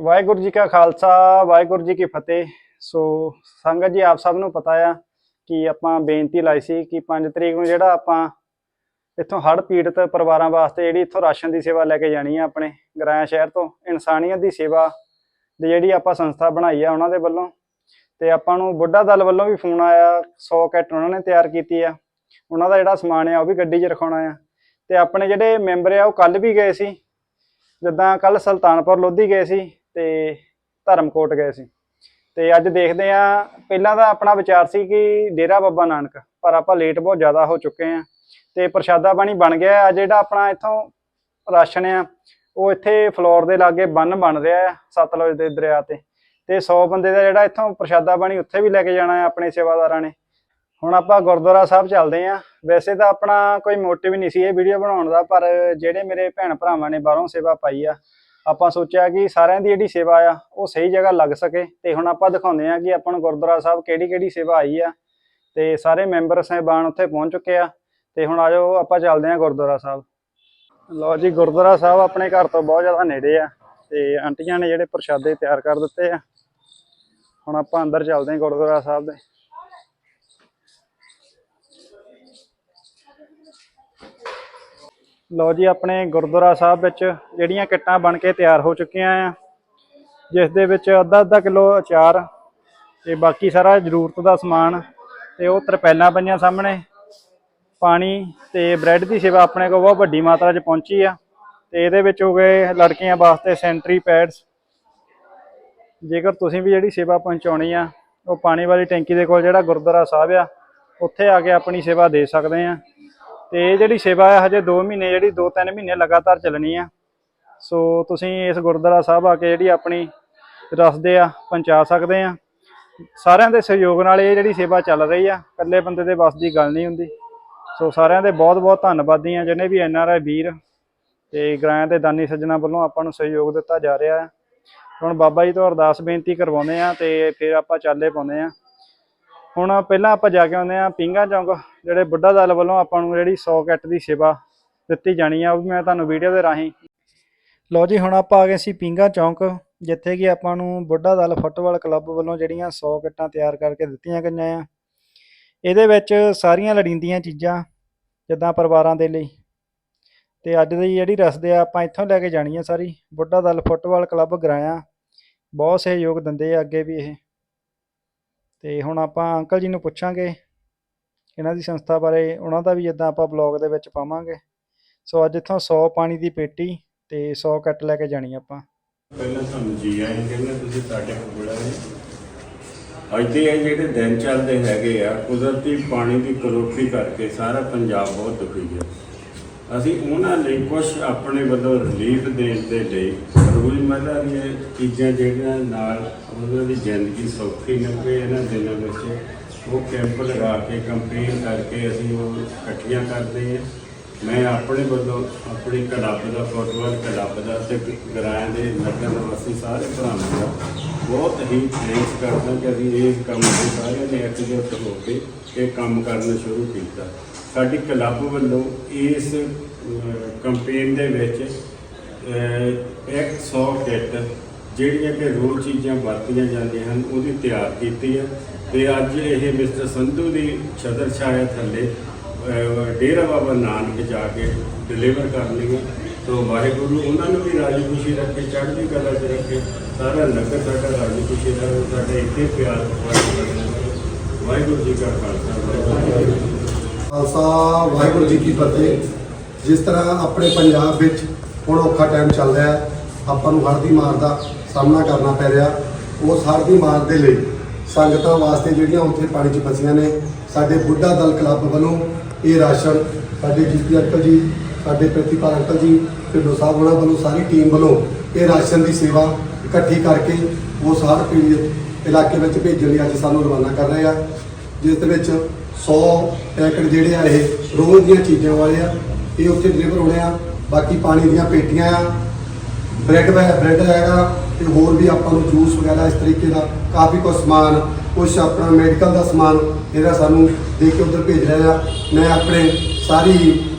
ਵਾਹਿਗੁਰੂ ਜੀ ਕਾ ਖਾਲਸਾ, ਵਾਹਿਗੁਰੂ ਜੀ ਕੀ ਫਤਿਹ। ਸੋ ਸੰਗਤ ਜੀ, ਆਪ ਸਭ ਨੂੰ ਪਤਾ ਆ ਕਿ ਆਪਾਂ ਬੇਨਤੀ ਲਾਈ ਸੀ ਕਿ 5 ਤਰੀਕ ਨੂੰ ਜਿਹੜਾ ਆਪਾਂ ਇੱਥੋਂ ਹੜ੍ਹ ਪੀੜਤ ਪਰਿਵਾਰਾਂ ਵਾਸਤੇ ਜਿਹੜੀ ਇੱਥੋਂ ਰਾਸ਼ਨ ਦੀ ਸੇਵਾ ਲੈ ਕੇ ਜਾਣੀ ਆ ਆਪਣੇ ਗਰਾਇਆ ਸ਼ਹਿਰ ਤੋਂ, ਇਨਸਾਨੀਅਤ ਦੀ ਸੇਵਾ ਦੀ ਜਿਹੜੀ ਆਪਾਂ ਸੰਸਥਾ ਬਣਾਈ ਆ ਉਹਨਾਂ ਦੇ ਵੱਲੋਂ। ਤੇ ਆਪਾਂ ਨੂੰ ਬੁੱਢਾ ਦਲ ਵੱਲੋਂ ਵੀ ਫੋਨ ਆਇਆ 100 ਕਿੱਟ ਉਹਨਾਂ ਨੇ ਤਿਆਰ ਕੀਤੀ ਆ। ਉਹਨਾਂ ਦਾ ਜਿਹੜਾ ਸਮਾਨ ਆ, ਉਹ ਵੀ ਗੱਡੀ 'ਚ ਰਖਾਉਣਾ ਆ। ਤੇ ਆਪਣੇ ਜਿਹੜੇ ਮੈਂਬਰ ਆ, ਉਹ ਕੱਲ ਵੀ ਗਏ ਸੀ। ਜਿੱਦਾਂ ਕੱਲ ਸੁਲਤਾਨਪੁਰ ਲੋਧੀ ਗਏ ਸੀ। ਤੇ ਧਰਮਕੋਟ ਗਏ ਸੀ। ਤੇ ਅੱਜ ਦੇਖਦੇ ਆ ਪਹਿਲਾਂ ਤਾਂ ਆਪਣਾ ਵਿਚਾਰ ਸੀ ਕਿ ਡੇਰਾ ਬਾਬਾ ਨਾਨਕ, ਪਰ ਆਪਾਂ ਲੇਟ ਬਹੁਤ ਜ਼ਿਆਦਾ ਹੋ ਚੁੱਕੇ ਆ ਤੇ ਪ੍ਰਸ਼ਾਦਾ ਪਾਣੀ ਬਣ ਗਿਆ ਆ ਜਿਹੜਾ ਆਪਣਾ ਇੱਥੋਂ ਰਾਸ਼ਨ ਆ, ਉਹ ਇੱਥੇ ਫਲੋਰ ਦੇ ਲਾਗੇ ਬੰਨ ਬਣ ਰਿਹਾ ਆ ਸਤਲੁਜ ਦੇ ਦਰਿਆ ਤੇ। ਤੇ 100 ਬੰਦੇ ਦਾ ਜਿਹੜਾ ਇੱਥੋਂ ਪ੍ਰਸ਼ਾਦਾ ਪਾਣੀ ਉੱਥੇ ਵੀ ਲੈ ਕੇ ਜਾਣਾ ਆ ਆਪਣੇ ਸੇਵਾਦਾਰਾਂ ਨੇ। ਹੁਣ ਆਪਾਂ ਗੁਰਦੁਆਰਾ ਸਾਹਿਬ ਚੱਲਦੇ ਆ ਵੈਸੇ ਤਾਂ ਆਪਣਾ ਕੋਈ ਮੋਟਿਵ ਨਹੀਂ ਸੀ ਇਹ ਵੀਡੀਓ ਬਣਾਉਣ ਦਾ, ਪਰ ਜਿਹੜੇ ਮੇਰੇ ਭੈਣ ਭਰਾਵਾਂ ਨੇ ਬਾਹਰੋਂ ਸੇਵਾ ਪਾਈ ਆ ਆਪਾਂ ਸੋਚਿਆ ਕਿ ਸਾਰਿਆਂ ਦੀ ਜਿਹੜੀ ਸੇਵਾ ਆ, ਉਹ ਸਹੀ ਜਗ੍ਹਾ ਲੱਗ ਸਕੇ ਤੇ ਹੁਣ ਆਪਾਂ ਦਿਖਾਉਂਦੇ ਆ ਕਿ ਆਪਾਂ ਨੂੰ ਗੁਰਦੁਆਰਾ ਸਾਹਿਬ ਕਿਹੜੀ ਕਿਹੜੀ ਸੇਵਾ ਆਈ ਆ ਤੇ ਸਾਰੇ ਮੈਂਬਰ ਸਾਹਿਬਾਨ ਉੱਥੇ ਪਹੁੰਚ ਚੁੱਕੇ ਆ ਤੇ ਹੁਣ ਆਜੋ ਆਪਾਂ ਚੱਲਦੇ ਆ ਗੁਰਦੁਆਰਾ ਸਾਹਿਬ। ਲਓ ਜੀ, ਗੁਰਦੁਆਰਾ ਸਾਹਿਬ ਆਪਣੇ ਘਰ ਤੋਂ ਬਹੁਤ ਜ਼ਿਆਦਾ ਨੇੜੇ ਆ ਤੇ ਆਂਟੀਆਂ ਨੇ ਜਿਹੜੇ ਪ੍ਰਸ਼ਾਦੇ ਤਿਆਰ ਕਰ ਦਿੱਤੇ ਆ। ਹੁਣ ਆਪਾਂ ਅੰਦਰ ਚੱਲਦੇ ਆ ਗੁਰਦੁਆਰਾ ਸਾਹਿਬ ਦੇ। ਲਓ ਜੀ, ਆਪਣੇ ਗੁਰਦੁਆਰਾ ਸਾਹਿਬ ਵਿੱਚ ਜਿਹੜੀਆਂ ਕਿੱਟਾਂ ਬਣ ਕੇ ਤਿਆਰ ਹੋ ਚੁੱਕੀਆਂ ਆ। ਜਿਸ ਦੇ ਵਿੱਚ ਅੱਧਾ ਅੱਧਾ ਕਿਲੋ ਅਚਾਰ ਤੇ ਬਾਕੀ ਸਾਰਾ ਜ਼ਰੂਰਤ ਦਾ ਸਮਾਨ ਤੇ ਉਹ ਤਰਪੈਲਾਂ ਪਈਆਂ ਸਾਹਮਣੇ। ਪਾਣੀ ਤੇ ਬ੍ਰੈਡ ਦੀ ਸੇਵਾ ਆਪਣੇ ਕੋਲ ਬਹੁਤ ਵੱਡੀ ਮਾਤਰਾ 'ਚ ਪਹੁੰਚੀ ਆ ਤੇ ਇਹਦੇ ਵਿੱਚ ਹੋ ਗਏ ਲੜਕੀਆਂ ਵਾਸਤੇ ਸੈਂਟਰੀ ਪੈਡਸ। ਜੇਕਰ ਤੁਸੀਂ ਵੀ ਜਿਹੜੀ ਸੇਵਾ ਪਹੁੰਚਾਉਣੀ ਆ, ਉਹ ਪਾਣੀ ਵਾਲੀ ਟੈਂਕੀ ਦੇ ਕੋਲ ਜਿਹੜਾ ਗੁਰਦੁਆਰਾ ਸਾਹਿਬ ਆ, ਉੱਥੇ ਆ ਕੇ ਆਪਣੀ ਸੇਵਾ ਦੇ ਸਕਦੇ ਆ। ਤੇ ਇਹ ਜਿਹੜੀ ਸੇਵਾ ਹੈ ਹਜੇ 2 ਮਹੀਨੇ, ਜਿਹੜੀ 2-3 ਮਹੀਨੇ ਲਗਾਤਾਰ ਚੱਲਣੀ ਆ। ਸੋ ਤੁਸੀਂ ਇਸ ਗੁਰਦੁਆਰਾ ਸਾਹਿਬ ਆ ਕੇ ਜਿਹੜੀ ਆਪਣੀ ਰਸਦੇ ਆ, ਪਹੁੰਚਾ ਸਕਦੇ ਆ। ਸਾਰਿਆਂ ਦੇ ਸਹਿਯੋਗ ਨਾਲ ਇਹ ਜਿਹੜੀ ਸੇਵਾ ਚੱਲ ਰਹੀ ਆ, ਇਕੱਲੇ ਬੰਦੇ ਦੇ ਵੱਸ ਦੀ ਗੱਲ ਨਹੀਂ ਹੁੰਦੀ। ਸੋ ਸਾਰਿਆਂ ਦੇ ਬਹੁਤ-ਬਹੁਤ ਧੰਨਵਾਦੀ ਆ ਜਿਹਨੇ ਵੀ ਐਨਆਰਆਈ ਵੀਰ ਤੇ ਗ੍ਰਾਂ ਦੇ ਦਾਨੀ ਸੱਜਣਾ ਵੱਲੋਂ ਆਪਾਂ ਨੂੰ ਸਹਿਯੋਗ ਦਿੱਤਾ ਜਾ ਰਿਹਾ ਹੈ ਹੁਣ ਬਾਬਾ ਜੀ ਤੋਂ ਅਰਦਾਸ ਬੇਨਤੀ ਕਰਵਾਉਂਦੇ ਆ ਤੇ ਫਿਰ ਆਪਾਂ ਚਾਲੇ ਪਾਉਂਦੇ ਆ। ਹੁਣ ਪਹਿਲਾਂ ਆਪਾਂ ਜਾ ਕੇ ਆਉਂਦੇ ਆ ਪਿੰਗਾ ਚੌਂਕ, ਜਿਹੜੇ ਬੁੱਢਾ ਦਲ ਵੱਲੋਂ ਆਪਾਂ ਨੂੰ ਜਿਹੜੀ 100 ਕਿੱਟ ਦੀ ਸੇਵਾ ਦਿੱਤੀ ਜਾਣੀ ਆ, ਉਹ ਵੀ ਮੈਂ ਤੁਹਾਨੂੰ ਵੀਡੀਓ ਦੇ ਰਾਹੀਂ। ਲਓ ਜੀ, ਹੁਣ ਆਪਾਂ ਆ ਗਏ ਸੀ ਪਿੰਗਾ ਚੌਂਕ, ਜਿੱਥੇ ਕਿ ਆਪਾਂ ਨੂੰ ਬੁੱਢਾ ਦਲ ਫੁੱਟਬਾਲ ਕਲੱਬ ਵੱਲੋਂ ਜਿਹੜੀਆਂ 100 ਕਿੱਟਾਂ ਤਿਆਰ ਕਰਕੇ ਦਿੱਤੀਆਂ ਗਈਆਂ ਆ। ਇਹਦੇ ਵਿੱਚ ਸਾਰੀਆਂ ਲੜੀਂਦੀਆਂ ਚੀਜ਼ਾਂ, ਜਿੱਦਾਂ ਪਰਿਵਾਰਾਂ ਦੇ ਲਈ। ਤੇ ਅੱਜ ਦੀ ਜਿਹੜੀ ਰਸਦੇ ਆ, ਆਪਾਂ ਇੱਥੋਂ ਲੈ ਕੇ ਜਾਣੀ ਆ ਸਾਰੀ। ਬੁੱਢਾ ਦਲ ਫੁੱਟਬਾਲ ਕਲੱਬ ਗਰਾਇਆ, ਬਹੁਤ ਸਹਿਯੋਗ ਦਿੰਦੇ ਆ ਅੱਗੇ ਵੀ ਇਹ। ਤੇ ਹੁਣ ਆਪਾਂ ਅੰਕਲ ਜੀ ਨੂੰ ਪੁੱਛਾਂਗੇ ਇਹਨਾਂ ਦੀ ਸੰਸਥਾ ਬਾਰੇ, ਉਹਨਾਂ ਦਾ ਵੀ ਜਿੱਦਾਂ ਆਪਾਂ ਬਲੌਗ ਦੇ ਵਿੱਚ ਪਾਵਾਂਗੇ। ਸੋ ਅੱਜ ਇੱਥੋਂ 100 ਪਾਣੀ ਦੀ ਪੇਟੀ ਤੇ 100 ਕੱਟ ਲੈ ਕੇ ਜਾਣੀ ਆਪਾਂ। ਪਹਿਲਾਂ ਤੁਹਾਨੂੰ ਜੀ ਆਇਆਂ ਕਹਿੰਦੇ ਤੁਸੀਂ ਸਾਡੇ ਕੋਲ ਆਏ ਅੱਜ ਦੇ ਇਹ ਜਿਹੜੇ ਦਿਨ ਚੱਲਦੇ ਹੈਗੇ ਆ, ਕੁਦਰਤੀ ਪਾਣੀ ਦੀ ਕਰੋਪੀ ਕਰਕੇ ਸਾਰਾ ਪੰਜਾਬ ਬਹੁਤ ਦੁਖੀ ਹੈ। ਅਸੀਂ ਉਹਨਾਂ ਲਈ ਕੁਝ ਆਪਣੇ ਵੱਲੋਂ ਰਿਲੀਫ ਦੇਣ ਦੇ ਲਈ ਰੋਜ਼ਮਰਰਾ ਦੀਆਂ ਚੀਜ਼ਾਂ ਜਿਹੜੀਆਂ ਨਾਲ ਉਹਨਾਂ ਦੀ ਜ਼ਿੰਦਗੀ ਸੌਖੀ ਲੰਘੇ ਇਹਨਾਂ ਦਿਨਾਂ ਵਿੱਚ ਉਹ ਕੈਂਪ ਲਗਾ ਕੇ ਕੰਪੇਨ ਕਰਕੇ ਅਸੀਂ ਉਹ ਇਕੱਠੀਆਂ ਕਰਦੇ ਹਾਂ। ਮੈਂ ਆਪਣੇ ਵੱਲੋਂ ਆਪਣੀ ਕਲੱਬ ਦਾ ਫੁੱਟਬਾਲ ਕਲੱਬ ਦਾ ਤੇ ਗਰਾਇਆਂ ਦੇ ਨਗਰ ਨਿਵਾਸੀ ਸਾਰੇ ਭਰਾਵਾਂ ਦਾ ਬਹੁਤ ਹੀ ਥੈਂਕਸ ਕਰਦਾ ਕਿ ਅਸੀਂ ਇਹ ਕੰਮ ਦੇ ਸਾਰਿਆਂ ਨੇ ਇਕਜੁੱਟ ਹੋ ਕੇ ਇਹ ਕੰਮ ਕਰਨਾ ਸ਼ੁਰੂ ਕੀਤਾ। ਸਾਡੀ ਕਲੱਬ ਵੱਲੋਂ ਇਸ ਕੰਪੇਨ ਦੇ ਵਿੱਚ 100 ਕਿੱਟ, ਜਿਹੜੀਆਂ ਕਿ ਰੋਜ਼ ਚੀਜ਼ਾਂ ਵਰਤੀਆਂ ਜਾਂਦੀਆਂ ਹਨ, ਉਹਦੀ ਤਿਆਰ ਕੀਤੀ ਹੈ। ਤੇ ਅੱਜ ਇਹ ਮਿਸਟਰ ਸੰਧੂ ਦੀ ਛਤਰ ਛਾਇਆ ਥੱਲੇ ਡੇਰਾ ਬਾਬਾ ਨਾਨਕ ਜਾ ਕੇ ਡਿਲੀਵਰ ਕਰ ਲਈਆਂ ਸੋ ਵਾਹਿਗੁਰੂ, ਉਹਨਾਂ ਨੂੰ ਵੀ ਰਾਜੀ ਖੁਸ਼ੀ ਰੱਖੇ, ਚੜ੍ਹਦੀ ਕਲਾ 'ਚ ਰੱਖੇ। ਸਾਰਾ ਨਗਰ ਸਾਡਾ ਰਾਜੀ ਖੁਸ਼ੀ ਦਾ ਸਾਡੇ ਇੱਥੇ ਪਿਆਰ ਵਾਹਿਗੁਰੂ ਜੀ ਕਾ ਖਾਲਸਾ, ਵਾਹਿਗੁਰੂ ਜੀ ਖਾਲਸਾ, ਵਾਹਿਗੁਰੂ ਜੀ ਕੀ ਫਤਿਹ। ਜਿਸ ਤਰ੍ਹਾਂ ਆਪਣੇ ਪੰਜਾਬ ਵਿੱਚ ਹੁਣ ਔਖਾ ਟਾਈਮ ਚੱਲ ਰਿਹਾ ਹੈ ਆਪਾਂ ਨੂੰ ਹੜ੍ਹ ਦੀ ਮਾਰ ਦਾ ਸਾਹਮਣਾ ਕਰਨਾ ਪੈ ਰਿਹਾ। ਉਸ ਹੜ੍ਹ ਦੀ ਮਾਰ ਦੇ ਲਈ ਸੰਗਤਾਂ ਵਾਸਤੇ ਜਿਹੜੀਆਂ ਉੱਥੇ ਪਾਣੀ 'ਚ ਫਸੀਆਂ ਨੇ, ਸਾਡੇ ਬੁੱਢਾ ਦਲ ਕਲੱਬ ਵੱਲੋਂ ਇਹ ਰਾਸ਼ਨ ਸਾਡੇ ਜੀਪੀ ਅੰਕਲ ਜੀ, ਸਾਡੇ ਪ੍ਰਿਤੀਪਾਲ ਅੰਕਲ ਜੀ ਢਿੱਡੋ ਸਾਹਿਬ ਉਹਨਾਂ ਵੱਲੋਂ ਸਾਰੀ ਟੀਮ ਵੱਲੋਂ ਇਹ ਰਾਸ਼ਨ ਦੀ ਸੇਵਾ ਇਕੱਠੀ ਕਰਕੇ ਉਸ ਹੜ੍ਹ ਪੀੜਤ ਇਲਾਕੇ ਵਿੱਚ ਭੇਜਣ ਲਈ ਅੱਜ ਸਾਨੂੰ ਰਵਾਨਾ ਕਰ ਰਹੇ ਆ, ਜਿਸ ਦੇ ਵਿੱਚ 100 ਪੈਕਟ ਜਿਹੜੇ ਆ ਇਹ ਰੋਜ਼ ਦੀਆਂ ਚੀਜ਼ਾਂ ਵਾਲੇ ਆ, ਇਹ ਉੱਥੇ ਡਿਲੀਵਰ ਹੋਣੇ ਆ, ਬਾਕੀ ਪਾਣੀ ਦੀਆਂ ਪੇਟੀਆਂ ਆ ਬ੍ਰੈਡ ਹੈ ਬ੍ਰੈਡ ਹੈਗਾ ਤੇ ਹੋਰ ਵੀ ਆਪਾਂ ਨੂੰ ਜੂਸ ਵਗੈਰਾ ਇਸ ਤਰੀਕੇ ਦਾ ਕਾਫੀ ਕੁਝ ਸਮਾਨ ਕੁਝ ਆਪਣਾ ਮੈਡੀਕਲ ਦਾ ਸਮਾਨ ਇਹਦਾ ਸਾਨੂੰ ਦੇ ਕੇ ਉਧਰ ਭੇਜ ਰਿਹਾ ਆ। ਮੈਂ ਆਪਣੇ ਸਾਰੀ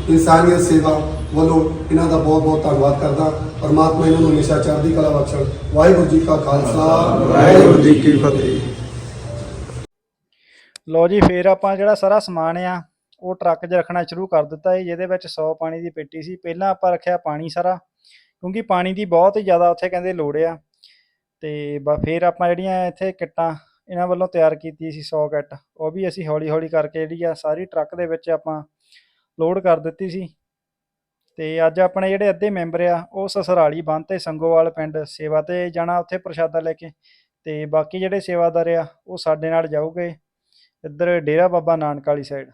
ਇਨਸਾਨੀਅਤ ਸੇਵਾ ਵੱਲੋਂ ਇਹਨਾਂ ਦਾ ਬਹੁਤ ਬਹੁਤ ਧੰਨਵਾਦ ਕਰਦਾ। ਪਰਮਾਤਮਾ ਇਹਨਾਂ ਨੂੰ ਹਮੇਸ਼ਾ ਚੜ੍ਹਦੀ ਕਲਾ ਬਖਸ਼ਣ। ਵਾਹਿਗੁਰੂ ਜੀ ਕਾ ਖਾਲਸਾ। ਵਾਹਿਗੁਰੂ ਜੀ ਕੀ ਫਤਿਹ। ਲੋ ਜੀ ਫੇਰ ਆਪਾਂ ਜਿਹੜਾ ਸਾਰਾ ਸਮਾਨ ਆ ਉਹ ਟਰੱਕ 'ਚ ਰੱਖਣਾ ਸ਼ੁਰੂ ਕਰ ਦਿੱਤਾ ਹੈ ਜਿਹਦੇ ਵਿੱਚ 100 ਪਾਣੀ ਦੀ ਪੇਟੀ ਸੀ। ਪਹਿਲਾਂ ਆਪਾਂ ਰੱਖਿਆ ਪਾਣੀ ਸਾਰਾ। ਕਿਉਂਕਿ ਪਾਣੀ ਦੀ ਬਹੁਤ ਹੀ ਜ਼ਿਆਦਾ ਉੱਥੇ ਕਹਿੰਦੇ ਲੋੜ ਆ। ਤੇ ਬਾ ਫੇਰ ਆਪਾਂ ਜਿਹੜੀਆਂ ਇੱਥੇ ਕਿੱਟਾਂ ਇਹਨਾਂ ਵੱਲੋਂ ਤਿਆਰ ਕੀਤੀ ਸੀ 100 ਕਿੱਟ, ਉਹ ਵੀ ਅਸੀਂ ਹੌਲੀ ਹੌਲੀ ਕਰਕੇ ਜਿਹੜੀ ਆ ਸਾਰੀ ਟਰੱਕ ਦੇ ਵਿੱਚ ਆਪਾਂ ਲੋਡ ਕਰ ਦਿੱਤੀ ਸੀ। ਤੇ ਅੱਜ ਆਪਣੇ ਜਿਹੜੇ ਅੱਧੇ ਮੈਂਬਰ ਆ, ਉਹ ਸਸਰਾਲੀ ਬੰਦ ਤੇ ਸੰਗੋਵਾਲ ਪਿੰਡ ਸੇਵਾ ਤੇ ਜਾਣਾ ਉੱਥੇ ਪ੍ਰਸ਼ਾਦਾ ਲੈ ਕੇ। ਤੇ ਬਾਕੀ ਜਿਹੜੇ ਸੇਵਾਦਾਰ ਆ, ਉਹ ਸਾਡੇ ਨਾਲ ਜਾਊਗੇ ਇੱਧਰ ਡੇਰਾ ਬਾਬਾ ਨਾਨਕ ਵਾਲੀ ਸਾਈਡ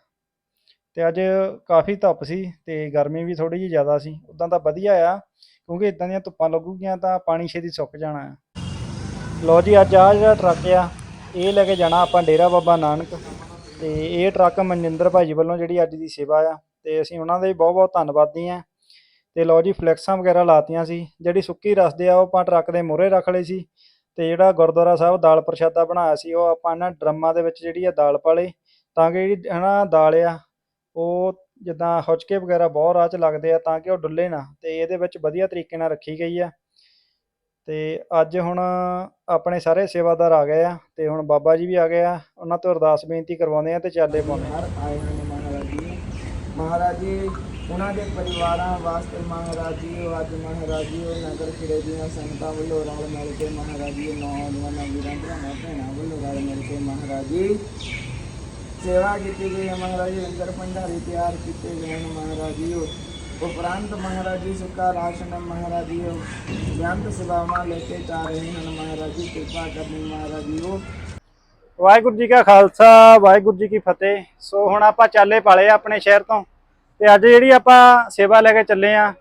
ਤੇ ਅੱਜ ਕਾਫੀ ਧੁੱਪ ਸੀ ਤੇ ਗਰਮੀ ਵੀ ਥੋੜੀ ਜਿਹੀ ਜ਼ਿਆਦਾ ਸੀ, ਉਦਾਂ ਤਾਂ ਵਧੀਆ ਆ। ਕਿਉਂਕਿ ਇਦਾਂ ਦੀਆਂ ਧੁੱਪਾਂ ਲੱਗੂਗੀਆਂ ਤਾਂ ਪਾਣੀ ਛੇਤੀ ਸੁੱਕ ਜਾਣਾ ਆ। ਲੋ ਜੀ, ਅੱਜ ਆ ਜਿਹੜਾ ਟਰੱਕ ਆ, ਇਹ ਲੈ ਕੇ ਜਾਣਾ ਆਪਾਂ ਡੇਰਾ ਬਾਬਾ ਨਾਨਕ ਤੇ ਇਹ ਟਰੱਕ ਮਨਜਿੰਦਰ ਭਾਜੀ ਵੱਲੋਂ ਜਿਹੜੀ ਅੱਜ ਦੀ ਸੇਵਾ ਆ, ਤੇ ਅਸੀਂ ਉਹਨਾਂ ਦਾ ਵੀ ਬਹੁਤ ਬਹੁਤ ਧੰਨਵਾਦੀ ਆ। ਤੇ ਲੋ ਜੀ, ਫਲੈਕਸਾਂ ਵਗੈਰਾ ਲਾਤੀਆਂ ਸੀ, ਜਿਹੜੀ ਸੁੱਕੀ ਰਸਦੇ ਆ, ਉਹ ਆਪਾਂ ਟਰੱਕ ਦੇ ਮੂਹਰੇ ਰੱਖ ਲਈ ਸੀ। ਤੇ ਜਿਹੜਾ ਗੁਰਦੁਆਰਾ ਸਾਹਿਬ ਦਾਲ ਪ੍ਰਸ਼ਾਦਾ ਬਣਾਇਆ ਸੀ, ਉਹ ਆਪਾਂ ਇਹਨਾਂ ਡਰਮਾਂ ਦੇ ਵਿੱਚ ਜਿਹੜੀ ਆ ਦਾਲ ਪਾਲੇ, ਤਾਂ ਕਿ ਜਿਹੜੀ ਹਨਾ ਦਾਲ ਆ, ਉਹ ਜਿੱਦਾਂ ਹੁਚਕੇ ਵਗੈਰਾ ਬਹੁਤ ਰਾਹ 'ਚ ਲੱਗਦੇ ਆ ਤਾਂ ਕਿ ਉਹ ਡੁੱਲੇ ਨਾ, ਤੇ ਇਹਦੇ ਵਿੱਚ ਵਧੀਆ ਤਰੀਕੇ ਨਾਲ ਰੱਖੀ ਗਈ ਆ। ਤੇ ਅੱਜ ਹੁਣ ਆਪਣੇ ਸਾਰੇ ਸੇਵਾਦਾਰ ਆ ਗਏ ਆ, ਤੇ ਹੁਣ ਬਾਬਾ ਜੀ ਵੀ ਆ ਗਏ ਆ, ਉਹਨਾਂ ਤੋਂ ਅਰਦਾਸ ਬੇਨਤੀ ਕਰਵਾਉਂਦੇ ਆ ਤੇ ਚਾਲੇ ਪਾਉਂਦੇ ਆ। ਮਹਾਰਾਜ ਜੀ, ਉਹਨਾਂ ਦੇ ਪਰਿਵਾਰਾਂ ਵਾਸਤੇ ਮਹਾਰਾਜ ਜੀ ਅੱਜ ਮਹਾਰਾਜ ਜੀ, ਉਹ ਨਗਰ ਖਿੜੇ ਦੀਆਂ ਸੰਗਤਾਂ ਵੱਲੋਂ ਰਲ ਮਿਲ ਕੇ ਮਹਾਰਾਜ ਜੀ, ਨੌਜਵਾਨਾਂ, ਵੀਰਾਂ, ਭਰਾਵਾਂ, ਭੈਣਾਂ ਵੱਲੋਂ ਰਲ ਮਿਲ ਕੇ ਮਹਾਰਾਜ ਜੀ ਸੇਵਾ ਕੀਤੀ ਗਈ ਹੈ ਮਹਾਰਾਜ ਜੀ ਲੰਗਰ ਤਿਆਰ ਕੀਤੇ ਗਏ ਹਨ ਮਹਾਰਾਜ ਜੀ ਉਪਰੰਤ ਮਹਾਰਾਜ ਜੀ ਸੁੱਕਾ ਰਾਸ਼ਨ ਮਹਾਰਾਜ ਜੀ ਉਹ ਸੇਵਾਵਾਂ ਲੈ ਕੇ ਜਾ ਰਹੇ ਹਨ ਮਹਾਰਾਜ ਜੀ ਕਿਰਪਾ ਕਰਨੀ ਮਹਾਰਾਜ ਜੀ ਵਾਹਿਗੁਰੂ ਜੀ ਕਾ ਖਾਲਸਾ, ਵਾਹਿਗੁਰੂ ਜੀ ਕੀ ਫਤਿਹ। ਸੋ ਹੁਣ ਆਪਾਂ ਚਾਲੇ ਪਾਲੇ ਆ ਆਪਣੇ ਸ਼ਹਿਰ ਤੋਂ। ਤੇ ਅੱਜ ਜਿਹੜੀ ਆਪਾਂ ਸੇਵਾ ਲੈ ਕੇ ਚੱਲੇ ਆ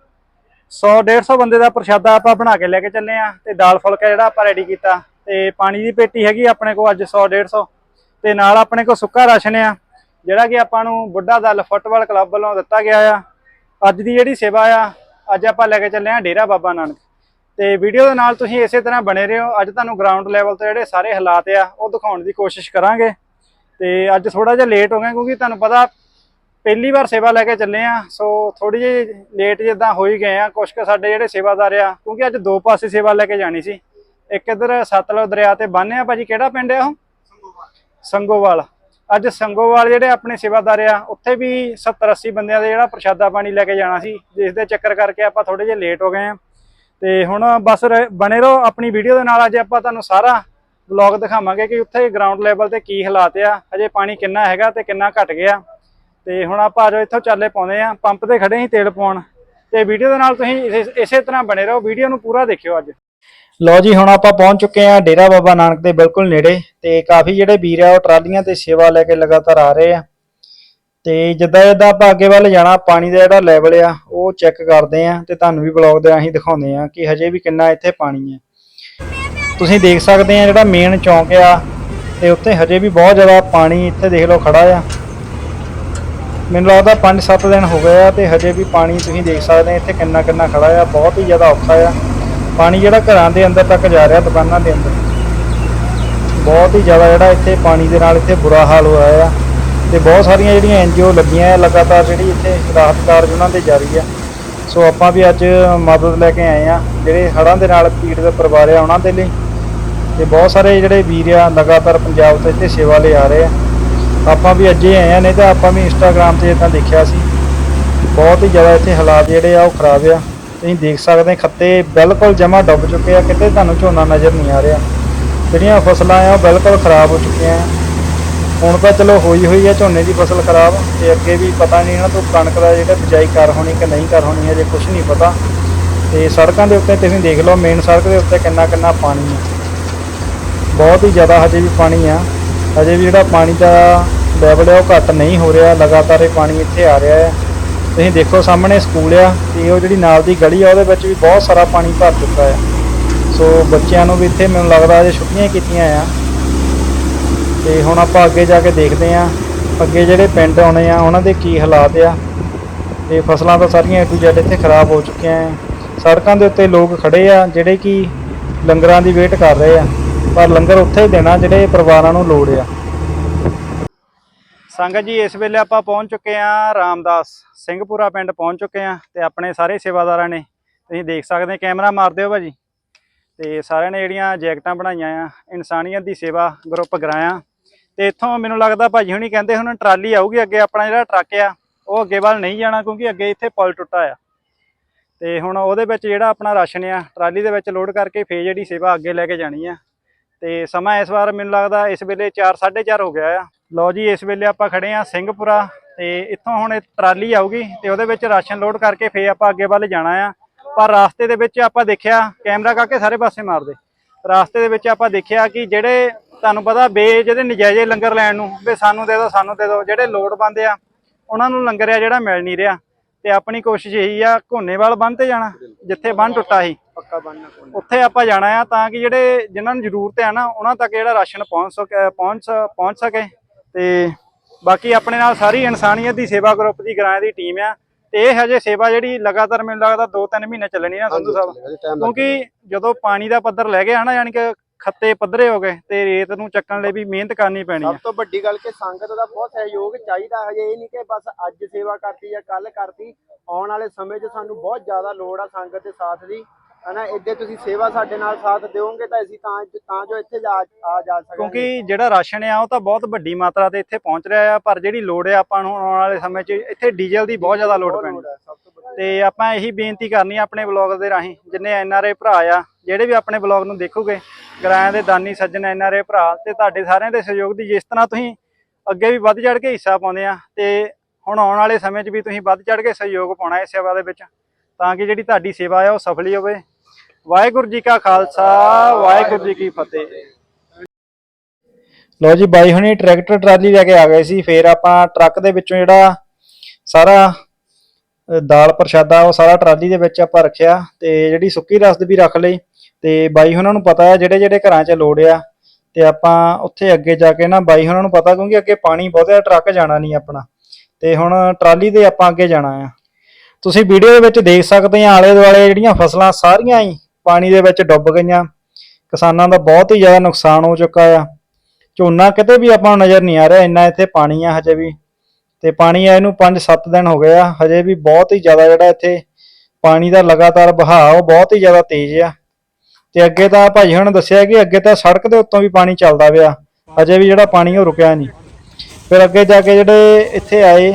100 150 ਬੰਦੇ ਦਾ ਪ੍ਰਸ਼ਾਦਾ ਆਪਾਂ ਬਣਾ ਕੇ ਲੈ ਕੇ ਚੱਲੇ ਆ। ਤੇ ਦਾਲ ਫੁਲਕਾ ਜਿਹੜਾ ਆਪਾਂ ਰੈਡੀ ਕੀਤਾ, ਤੇ ਪਾਣੀ ਦੀ ਪੇਟੀ ਹੈਗੀ ਆਪਣੇ ਕੋਲ ਅੱਜ 100 150 ਤੇ ਨਾਲ ਆਪਣੇ ਕੋਲ ਸੁੱਕਾ ਰਾਸ਼ਨ ਆ, ਜਿਹੜਾ ਕਿ ਆਪਾਂ ਨੂੰ ਬੁੱਢਾ ਦਲ ਫੁੱਟਬਾਲ ਕਲੱਬ ਵੱਲੋਂ ਦਿੱਤਾ ਗਿਆ ਆ। ਅੱਜ ਦੀ ਜਿਹੜੀ ਸੇਵਾ ਆ, ਅੱਜ ਆਪਾਂ ਲੈ ਕੇ ਚੱਲੇ ਆ ਡੇਰਾ ਬਾਬਾ ਨਾਨਕ। ਤੇ ਵੀਡੀਓ ਦੇ ਨਾਲ ਤੁਸੀਂ ਇਸੇ ਤਰ੍ਹਾਂ ਬਣੇ ਰਹੋ। ਅੱਜ ਤੁਹਾਨੂੰ ਗਰਾਊਂਡ ਲੈਵਲ ਤੇ ਜਿਹੜੇ ਸਾਰੇ ਹਾਲਾਤ ਆ, ਉਹ ਦਿਖਾਉਣ ਦੀ ਕੋਸ਼ਿਸ਼ ਕਰਾਂਗੇ। ਤੇ ਅੱਜ ਥੋੜਾ ਜਿਹਾ ਲੇਟ ਹੋ ਗਏ ਕਿਉਂਕਿ ਤੁਹਾਨੂੰ ਪਤਾ ਪਹਿਲੀ ਵਾਰ ਸੇਵਾ ਲੈ ਕੇ ਚੱਲੇ ਆ, ਸੋ ਥੋੜੀ ਜਿਹੀ ਲੇਟ ਜਿੱਦਾਂ ਹੋ ਹੀ ਗਏ ਆ। ਕੁਛ ਕੁ ਸਾਡੇ ਜਿਹੜੇ ਸੇਵਾਦਾਰ ਆ, ਕਿਉਂਕਿ ਅੱਜ ਦੋ ਪਾਸੇ ਸੇਵਾ ਲੈ ਕੇ ਜਾਣੀ ਸੀ। ਇੱਕ ਇਧਰ ਸਤਲੁਜ ਦਰਿਆ ਤੇ ਬੰਨ੍ਹ ਆ। ਭਾਜੀ ਕਿਹੜਾ ਪਿੰਡ ਆ ਉਹ? ਸੰਗੋਵਾਲ। ਅੱਜ ਸੰਗੋਵਾਲ ਜਿਹੜੇ ਆਪਣੇ ਸੇਵਾਦਾਰ ਆ, ਉੱਥੇ ਵੀ 70 80 ਬੰਦਿਆਂ ਦਾ ਜਿਹੜਾ ਪ੍ਰਸ਼ਾਦਾ ਪਾਣੀ ਲੈ ਕੇ ਜਾਣਾ ਸੀ, ਜਿਸ ਦੇ ਚੱਕਰ ਕਰਕੇ ਆਪਾਂ ਥੋੜੇ ਜਿਹੇ ਲੇਟ ਹੋ ਗਏ ਆ ਤੇ ਹੁਣ ਬਸ ਰ- ਬਣੇ ਰਹੋ ਆਪਣੀ ਵੀਡੀਓ ਦੇ ਨਾਲ, ਅੱਜ ਆਪਾਂ ਤੁਹਾਨੂੰ ਸਾਰਾ ਵਲੌਗ ਦਿਖਾਵਾਂਗੇ ਕਿ ਉੱਥੇ ਗਰਾਊਂਡ ਲੈਵਲ ਤੇ ਕੀ ਹਾਲਾਤ ਆ, ਹਜੇ ਪਾਣੀ ਕਿੰਨਾ ਹੈਗਾ ਤੇ ਕਿੰਨਾ ਘਟ ਗਿਆ। ਤੇ ਹੁਣ ਆਪਾਂ ਆਜੋ ਇੱਥੋਂ ਚਾਲੇ ਪਾਉਂਦੇ ਆ ਪੰਪ ਤੇ ਖੜੇ ਸੀ ਤੇਲ ਪਾਉਣ ਤੇ ਵੀਡੀਓ ਦੇ ਨਾਲ ਤੁਸੀਂ ਇਸੇ- ਇਸੇ ਤਰ੍ਹਾਂ ਬਣੇ ਰਹੋ ਵੀਡੀਓ ਨੂੰ ਪੂਰਾ ਦੇਖਿਓ ਅੱਜ। ਲੋ ਜੀ, ਹੁਣ ਆਪਾਂ ਪਹੁੰਚ ਚੁੱਕੇ ਆ ਡੇਰਾ ਬਾਬਾ ਨਾਨਕ ਦੇ ਬਿਲਕੁਲ ਨੇੜੇ ਤੇ ਕਾਫੀ ਜਿਹੜੇ ਵੀਰ ਆ, ਉਹ ਟਰਾਲੀਆਂ ਤੇ ਸੇਵਾ ਲੈ ਕੇ ਲਗਾਤਾਰ ਆ ਰਹੇ ਆ। ਤੇ ਜਿੱਦਾਂ ਜਿੱਦਾਂ ਆਪਾਂ ਅੱਗੇ ਵੱਲ ਜਾਣਾ, ਪਾਣੀ ਦਾ ਜਿਹੜਾ ਲੈਵਲ ਆ, ਉਹ ਚੈੱਕ ਕਰਦੇ ਆ ਤੇ ਤੁਹਾਨੂੰ ਵੀ ਬਲੌਗ ਦੇ ਰਾਹੀਂ ਦਿਖਾਉਂਦੇ ਆ ਕਿ ਹਜੇ ਵੀ ਕਿੰਨਾ ਇੱਥੇ ਪਾਣੀ ਹੈ ਤੁਸੀਂ ਦੇਖ ਸਕਦੇ ਆ ਜਿਹੜਾ ਮੇਨ ਚੌਂਕ ਆ, ਤੇ ਉੱਤੇ ਹਜੇ ਵੀ ਬਹੁਤ ਜ਼ਿਆਦਾ ਪਾਣੀ ਇੱਥੇ ਦੇਖ ਲਓ ਖੜਾ ਆ। ਮੈਨੂੰ ਲੱਗਦਾ 5-7 ਦਿਨ ਹੋ ਗਏ ਆ ਤੇ ਹਜੇ ਵੀ ਪਾਣੀ ਤੁਸੀਂ ਦੇਖ ਸਕਦੇ ਆ ਇੱਥੇ ਕਿੰਨਾ ਕਿੰਨਾ ਖੜਾ ਆ, ਬਹੁਤ ਹੀ ਜ਼ਿਆਦਾ ਔਖਾ ਆ। ਪਾਣੀ ਜਿਹੜਾ ਘਰਾਂ ਦੇ ਅੰਦਰ ਤੱਕ ਜਾ ਰਿਹਾ, ਦੁਕਾਨਾਂ ਦੇ ਅੰਦਰ। ਬਹੁਤ ਹੀ ਜ਼ਿਆਦਾ ਜਿਹੜਾ ਇੱਥੇ ਪਾਣੀ ਦੇ ਨਾਲ ਇੱਥੇ ਬੁਰਾ ਹਾਲ ਹੋਇਆ ਆ। ਤੇ ਬਹੁਤ ਸਾਰੀਆਂ ਜਿਹੜੀਆਂ ਐਨਜੀਓ ਲੱਗੀਆਂ ਆ, ਲਗਾਤਾਰ ਜਿਹੜੀ ਇੱਥੇ ਰਾਹਤ ਕਾਰਜ ਉਹਨਾਂ ਦੇ ਜਾਰੀ ਆ। ਸੋ ਆਪਾਂ ਵੀ ਅੱਜ ਮਦਦ ਲੈ ਕੇ ਆਏ ਆ, ਜਿਹੜੇ ਹੜ੍ਹਾਂ ਦੇ ਨਾਲ ਪੀੜਤ ਪਰਿਵਾਰ ਆ ਉਹਨਾਂ ਦੇ ਲਈ। ਤੇ ਬਹੁਤ ਸਾਰੇ ਜਿਹੜੇ ਵੀਰ ਆ, ਲਗਾਤਾਰ ਪੰਜਾਬ ਤੋਂ ਇੱਥੇ ਸੇਵਾ ਲਈ ਆ ਰਹੇ ਆ। ਆਪਾਂ ਵੀ ਅੱਜ ਹੀ ਆਏ ਆ, ਨਹੀਂ ਤਾਂ ਆਪਾਂ ਵੀ ਇੰਸਟਾਗ੍ਰam ਤੇ ਇਦਾਂ ਦੇਖਿਆ ਸੀ। ਬਹੁਤ ਹੀ ਜ਼ਿਆਦਾ ਇੱਥੇ ਹਾਲਾਤ ਜਿਹੜੇ ਆ, ਉਹ ਖਰਾਬ ਆ। ਤੁਸੀਂ ਦੇਖ ਸਕਦੇ ਖੱਤੇ ਬਿਲਕੁਲ ਜਮਾ ਡੁੱਬ ਚੁੱਕੇ ਆ, ਕਿਤੇ ਤੁਹਾਨੂੰ ਝੋਨਾ ਨਜ਼ਰ ਨਹੀਂ ਆ ਰਿਹਾ। ਜਿਹੜੀਆਂ ਫਸਲਾਂ ਆ, ਉਹ ਬਿਲਕੁਲ ਖਰਾਬ ਹੋ ਚੁੱਕੀਆਂ ਹੁਣ ਤਾਂ ਚਲੋ ਹੋਈ ਹੋਈ ਹੈ ਝੋਨੇ ਦੀ ਫਸਲ ਖਰਾਬ, ਤੇ ਅੱਗੇ ਵੀ ਪਤਾ ਨਹੀਂ ਇਹਨਾਂ ਤੋਂ ਕਣਕ ਦਾ ਜਿਹੜਾ ਬਿਜਾਈ ਕਰ ਹੋਣੀ ਕਿ ਨਹੀਂ ਕਰ ਹੋਣੀ, ਹਜੇ ਕੁਝ ਨਹੀਂ ਪਤਾ। ਤੇ ਸੜਕਾਂ ਦੇ ਉੱਤੇ ਤੁਸੀਂ ਦੇਖ ਲਓ ਮੇਨ ਸੜਕ ਦੇ ਉੱਤੇ ਕਿੰਨਾ ਕਿੰਨਾ ਪਾਣੀ ਹੈ ਬਹੁਤ ਹੀ ਜ਼ਿਆਦਾ ਹਜੇ ਵੀ ਪਾਣੀ ਆ। ਹਜੇ ਵੀ ਜਿਹੜਾ ਪਾਣੀ ਦਾ ਲੈਵਲ ਹੈ ਉਹ ਘੱਟ ਨਹੀਂ ਹੋ ਰਿਹਾ, ਲਗਾਤਾਰ ਇਹ ਪਾਣੀ ਇੱਥੇ ਆ ਰਿਹਾ ਹੈ ਤੁਸੀਂ ਦੇਖੋ ਸਾਹਮਣੇ ਸਕੂਲ ਆ ਤੇ ਉਹ ਜਿਹੜੀ ਨਾਲ ਦੀ ਗਲੀ ਆ, ਉਹਦੇ ਵਿੱਚ ਵੀ ਬਹੁਤ ਸਾਰਾ ਪਾਣੀ ਭਰ ਚੁੱਕਾ ਆ। ਸੋ ਬੱਚਿਆਂ ਨੂੰ ਵੀ ਇੱਥੇ ਮੈਨੂੰ ਲੱਗਦਾ ਅਜੇ ਛੁੱਟੀਆਂ ਕੀਤੀਆਂ ਆ। ਤੇ ਹੁਣ ਆਪਾਂ ਅੱਗੇ ਜਾ ਕੇ ਦੇਖਦੇ ਆਂ, ਅੱਗੇ ਜਿਹੜੇ ਪਿੰਡ ਆਉਣੇ ਆ, ਉਹਨਾਂ ਦੇ ਕੀ ਹਾਲਾਤ ਆ। ਤੇ ਫਸਲਾਂ ਤਾਂ ਸਾਰੀਆਂ A to Z ਇੱਥੇ ਖਰਾਬ ਹੋ ਚੁੱਕੀਆਂ ਆ। ਸੜਕਾਂ ਦੇ ਉੱਤੇ ਲੋਕ ਖੜੇ ਆ, ਜਿਹੜੇ ਕਿ ਲੰਗਰਾਂ ਦੀ ਵੇਟ ਕਰ ਰਹੇ ਆ। ਪਰ ਲੰਗਰ ਉੱਥੇ ਹੀ ਦੇਣਾ, ਜਿਹੜੇ ਪਰਿਵਾਰਾਂ ਨੂੰ ਲੋੜ ਆ। ਸੰਗਤ ਜੀ, ਇਸ ਵੇਲੇ ਆਪਾਂ ਪਹੁੰਚ ਚੁੱਕੇ ਆ ਰਾਮਦਾਸ ਸਿੰਘਪੁਰਾ ਪਿੰਡ ਪਹੁੰਚ ਚੁੱਕੇ ਆ ਤੇ ਆਪਣੇ ਸਾਰੇ ਸੇਵਾਦਾਰਾਂ ਨੇ, ਤੁਸੀਂ ਦੇਖ ਸਕਦੇ ਕੈਮਰਾ ਮਾਰ ਦਿਓ ਭਾਜੀ। ਤੇ ਸਾਰਿਆਂ ਨੇ ਜਿਹੜੀਆਂ ਜੈਕਟਾਂ ਬਣਾਈਆਂ ਆ, ਇਨਸਾਨੀਅਤ ਦੀ ਸੇਵਾ ਗਰੁੱਪ ਗਰਾਇਆ ਤੇ ਇੱਥੋਂ ਮੈਨੂੰ ਲੱਗਦਾ ਭਾਜੀ ਹੁਣੀ ਕਹਿੰਦੇ ਹੁਣ ਟਰਾਲੀ ਆਊਗੀ, ਅੱਗੇ ਆਪਣਾ ਜਿਹੜਾ ਟਰੱਕ ਆ, ਉਹ ਅੱਗੇ ਵੱਲ ਨਹੀਂ ਜਾਣਾ ਕਿਉਂਕਿ ਅੱਗੇ ਇੱਥੇ ਪੁਲ ਟੁੱਟਾ ਆ। ਤੇ ਹੁਣ ਉਹਦੇ ਵਿੱਚ ਜਿਹੜਾ ਆਪਣਾ ਰਾਸ਼ਨ ਆ, ਟਰਾਲੀ ਦੇ ਵਿੱਚ ਲੋਡ ਕਰਕੇ ਫੇਰ ਜਿਹੜੀ ਸੇਵਾ ਅੱਗੇ ਲੈ ਕੇ ਜਾਣੀ ਆ। ਤੇ ਸਮਾਂ ਇਸ ਵਾਰ ਮੈਨੂੰ ਲੱਗਦਾ ਇਸ ਵੇਲੇ 4 4:30 ਹੋ ਗਿਆ ਆ। ਲਓ ਜੀ ਇਸ ਵੇਲੇ ਆਪਾਂ ਖੜੇ ਆ ਸਿੰਘਪੁਰਾ ਤੇ ਇੱਥੋਂ ਹੁਣ ਟਰਾਲੀ ਆਊਗੀ ਤੇ ਉਹਦੇ ਵਿੱਚ ਰਾਸ਼ਨ ਲੋਡ ਕਰਕੇ ਫੇਰ ਆਪਾਂ ਅੱਗੇ ਵੱਲ ਜਾਣਾ ਆ। ਪਰ ਰਾਸਤੇ ਦੇ ਵਿੱਚ ਆਪਾਂ ਦੇਖਿਆ ਕੈਮਰਾ ਕਰਕੇ ਸਾਰੇ ਪਾਸੇ ਮਾਰਦੇ। ਰਾਸਤੇ ਦੇ ਵਿੱਚ ਆਪਾਂ ਦੇਖਿਆ ਕਿ ਜਿਹੜੇ ਤੁਹਾਨੂੰ ਪਤਾ ਬੇ ਜਿਹੜੇ ਨਜਾਇਜ਼ ਲੰਗਰ ਲੈਣ ਨੂੰ ਵੀ ਸਾਨੂੰ ਦੇ ਦਿਓ ਸਾਨੂੰ ਦੇ ਦਿਓ ਜਿਹੜੇ ਲੋੜ ਬੰਦੇ ਆ ਉਹਨਾਂ ਨੂੰ ਲੰਗਰ ਆ ਜਿਹੜਾ ਮਿਲ ਨਹੀਂ ਰਿਹਾ। ਤੇ ਆਪਣੀ ਕੋਸ਼ਿਸ਼ ਇਹੀ ਆ ਘੋਨੇਵਾਲ ਬੰਨ ਤੇ ਜਾਣਾ ਜਿੱਥੇ ਬੰਨ ਟੁੱਟਾ ਸੀ। ਪੱਕਾ ਬੰਨਣਾ ਉੱਥੇ ਆਪਾਂ ਜਾਣਾ ਆ ਤਾਂ ਕਿ ਜਿਹੜੇ ਜਿਨ੍ਹਾਂ ਨੂੰ ਜ਼ਰੂਰਤ ਹੈ ਨਾ ਉਹਨਾਂ ਤੱਕ ਜਿਹੜਾ ਰਾਸ਼ਨ ਪਹੁੰਚ ਸਕੇ ਪਹੁੰਚ ਪਹੁੰਚ ਸਕੇ। ਤੇ ਬਾਕੀ ਆਪਣੇ ਨਾਲ ਸਾਰੀ ਇਨਸਾਨੀਅਤ ਦੀ ਸੇਵਾ ਗਰੁੱਪ ਦੀ ਗ੍ਰਾਂ ਦੀ ਟੀਮ ਆ ਤੇ ਇਹ ਹਜੇ ਸੇਵਾ ਜਿਹੜੀ ਲਗਾਤਾਰ ਮੈਨੂੰ ਲੱਗਦਾ 2-3 ਮਹੀਨੇ ਚੱਲਣੀ ਨਾ ਸੰਧੂ ਸਾਹਿਬ। ਕਿਉਂਕਿ ਜਦੋਂ ਪਾਣੀ ਦਾ ਪੱਧਰ ਲੈ ਗਿਆ ਨਾ ਯਾਨੀ ਕਿ ਖੱਤੇ ਪੱਧਰੇ ਹੋ ਗਏ ਤੇ ਰੇਤ ਨੂੰ ਚੱਕਣ ਲਈ ਵੀ ਮਿਹਨਤ ਕਰਨੀ ਪੈਣੀ ਆ। ਸਭ ਤੋਂ ਵੱਡੀ ਗੱਲ ਕਿ ਸੰਗਤ ਦਾ ਬਹੁਤ ਸਹਿਯੋਗ ਚਾਹੀਦਾ ਹਜੇ ਇਹ ਨਹੀਂ ਕਿ ਬਸ ਅੱਜ ਸੇਵਾ ਕਰਤੀ ਜਾਂ ਕੱਲ ਕਰਤੀ ਆਉਣ ਵਾਲੇ ਸਮੇਂ 'ਚ ਸਾਨੂੰ ਬਹੁਤ ਜ਼ਿਆਦਾ ਲੋੜ ਆ ਸੰਗਤ ਦੇ ਸਾਥ ਦੀ। ਹਨਾ ਇੱਦੇ ਤੁਸੀਂ ਸੇਵਾ ਸਾਡੇ ਨਾਲ ਸਾਥ ਦਿਓਗੇ ਤਾਂ ਅਸੀਂ ਤਾਂ ਤਾਂ ਜੋ ਇੱਥੇ ਜਾ ਆ ਜਾ ਸਕਾਂਗੇ ਕਿਉਂਕਿ ਜਿਹੜਾ ਰਾਸ਼ਨ ਆ ਉਹ ਤਾਂ ਬਹੁਤ ਵੱਡੀ ਮਾਤਰਾ ਤੇ ਇੱਥੇ ਪਹੁੰਚ ਰਿਹਾ ਆ ਪਰ ਜਿਹੜੀ ਲੋੜ ਆ ਆਪਾਂ ਨੂੰ ਆਉਣ ਵਾਲੇ ਸਮੇਂ 'ਚ ਇੱਥੇ ਡੀਜ਼ਲ ਦੀ ਬਹੁਤ ਜ਼ਿਆਦਾ ਲੋੜ ਪੈਣੀ ਤੇ ਆਪਾਂ ਇਹੀ ਬੇਨਤੀ ਕਰਨੀ ਆ ਆਪਣੇ ਬਲੌਗ ਦੇ ਰਾਹੀਂ ਜਿੰਨੇ ਐਨਆਰਏ ਭਰਾ ਆ ਜਿਹੜੇ ਵੀ ਆਪਣੇ ਬਲੌਗ ਨੂੰ ਦੇਖੋਗੇ ਗਰਾਇਆਂ ਦੇ ਦਾਨੀ ਸੱਜਣ ਐਨਆਰਏ ਭਰਾ ਤੇ ਤੁਹਾਡੇ ਸਾਰਿਆਂ ਦੇ ਸਹਿਯੋਗ ਦੀ ਜਿਸ ਤਰ੍ਹਾਂ ਤੁਸੀਂ ਅੱਗੇ ਵੀ ਵੱਧ ਚੜ ਕੇ ਹਿੱਸਾ ਪਾਉਂਦੇ ਆ ਤੇ ਹੁਣ ਆਉਣ ਵਾਲੇ ਸਮੇਂ 'ਚ ਵੀ ਤੁਸੀਂ ਵੱਧ ਚੜ ਕੇ ਸਹਿਯੋਗ ਪਾਉਣਾ ਇਸ ਸੇਵਾ ਦੇ ਵਿੱਚ ਤਾਂ ਕਿ ਜਿਹੜੀ ਤੁਹਾਡੀ ਸੇਵਾ ਆ ਉਹ ਸਫਲੀ ਹੋਵੇ। ਵਾਹਿਗੁਰੂ ਜੀ ਕਾ ਖਾਲਸਾ, ਵਾਹਿਗੁਰੂ ਜੀ ਕੀ ਫਤਿਹ। ਲੋ ਜੀ, ਬਾਈ ਹੁਣੀ ਟਰੈਕਟਰ ਟਰਾਲੀ ਲੈ ਕੇ ਆ ਗਏ ਸੀ। ਫੇਰ ਆਪਾਂ ਟਰੱਕ ਦੇ ਵਿੱਚੋਂ ਜਿਹੜਾ ਸਾਰਾ ਦਾਲ ਪ੍ਰਸ਼ਾਦਾ, ਉਹ ਸਾਰਾ ਟਰਾਲੀ ਦੇ ਵਿੱਚ ਆਪਾਂ ਰੱਖਿਆ ਤੇ ਜਿਹੜੀ ਸੁੱਕੀ ਰਸਦ ਵੀ ਰੱਖ ਲਈ। ਤੇ ਬਾਈ ਉਹਨਾਂ ਨੂੰ ਪਤਾ ਹੈ ਜਿਹੜੇ ਜਿਹੜੇ ਘਰਾਂ 'ਚ ਲੋੜ ਆ, ਤੇ ਆਪਾਂ ਉੱਥੇ ਅੱਗੇ ਜਾ ਕੇ ਨਾ ਬਾਈ ਉਹਨਾਂ ਨੂੰ ਪਤਾ, ਕਿਉਂਕਿ ਅੱਗੇ ਪਾਣੀ ਬਹੁਤਾ ਟਰੱਕ ਜਾਣਾ ਨਹੀਂ ਆਪਣਾ। ਤੇ ਹੁਣ ਟਰਾਲੀ ਦੇ ਆਪਾਂ ਅੱਗੇ ਜਾਣਾ ਆ। ਤੁਸੀਂ ਵੀਡੀਓ ਦੇ ਵਿੱਚ ਦੇਖ ਸਕਦੇ ਆ ਆਲੇ ਦੁਆਲੇ ਜਿਹੜੀਆਂ ਫਸਲਾਂ ਸਾਰੀਆਂ ਹੀ। ਪਾਣੀ ਦੇ ਵਿੱਚ ਡੁੱਬ ਗਈਆਂ। ਕਿਸਾਨਾਂ ਦਾ ਬਹੁਤ ਹੀ ਜ਼ਿਆਦਾ ਨੁਕਸਾਨ ਹੋ ਚੁੱਕਾ ਆ। ਝੋਨਾ ਕਿਤੇ ਵੀ ਆਪਾਂ ਨੂੰ ਨਜ਼ਰ ਨਹੀਂ ਆ ਰਿਹਾ, ਇੰਨਾ ਇੱਥੇ ਪਾਣੀ ਆ ਹਜੇ ਵੀ। ਤੇ ਪਾਣੀ ਆਏ ਨੂੰ 5-7 ਦਿਨ ਹੋ ਗਏ ਆ, ਹਜੇ ਵੀ ਬਹੁਤ ਹੀ ਜ਼ਿਆਦਾ ਜਿਹੜਾ ਇੱਥੇ ਪਾਣੀ ਦਾ ਲਗਾਤਾਰ ਵਹਾਅ, ਉਹ ਬਹੁਤ ਹੀ ਜ਼ਿਆਦਾ ਤੇਜ਼ ਆ। ਤੇ ਅੱਗੇ ਤਾਂ ਭਾਜੀ ਹੁਣ ਦੱਸਿਆ ਕਿ ਅੱਗੇ ਤਾਂ ਸੜਕ ਦੇ ਉੱਤੋਂ ਵੀ ਪਾਣੀ ਚੱਲਦਾ ਪਿਆ, ਹਜੇ ਵੀ ਜਿਹੜਾ ਪਾਣੀ ਉਹ ਰੁਕਿਆ ਨਹੀਂ। ਫਿਰ ਅੱਗੇ ਜਾ ਕੇ ਜਿਹੜੇ ਇੱਥੇ ਆਏ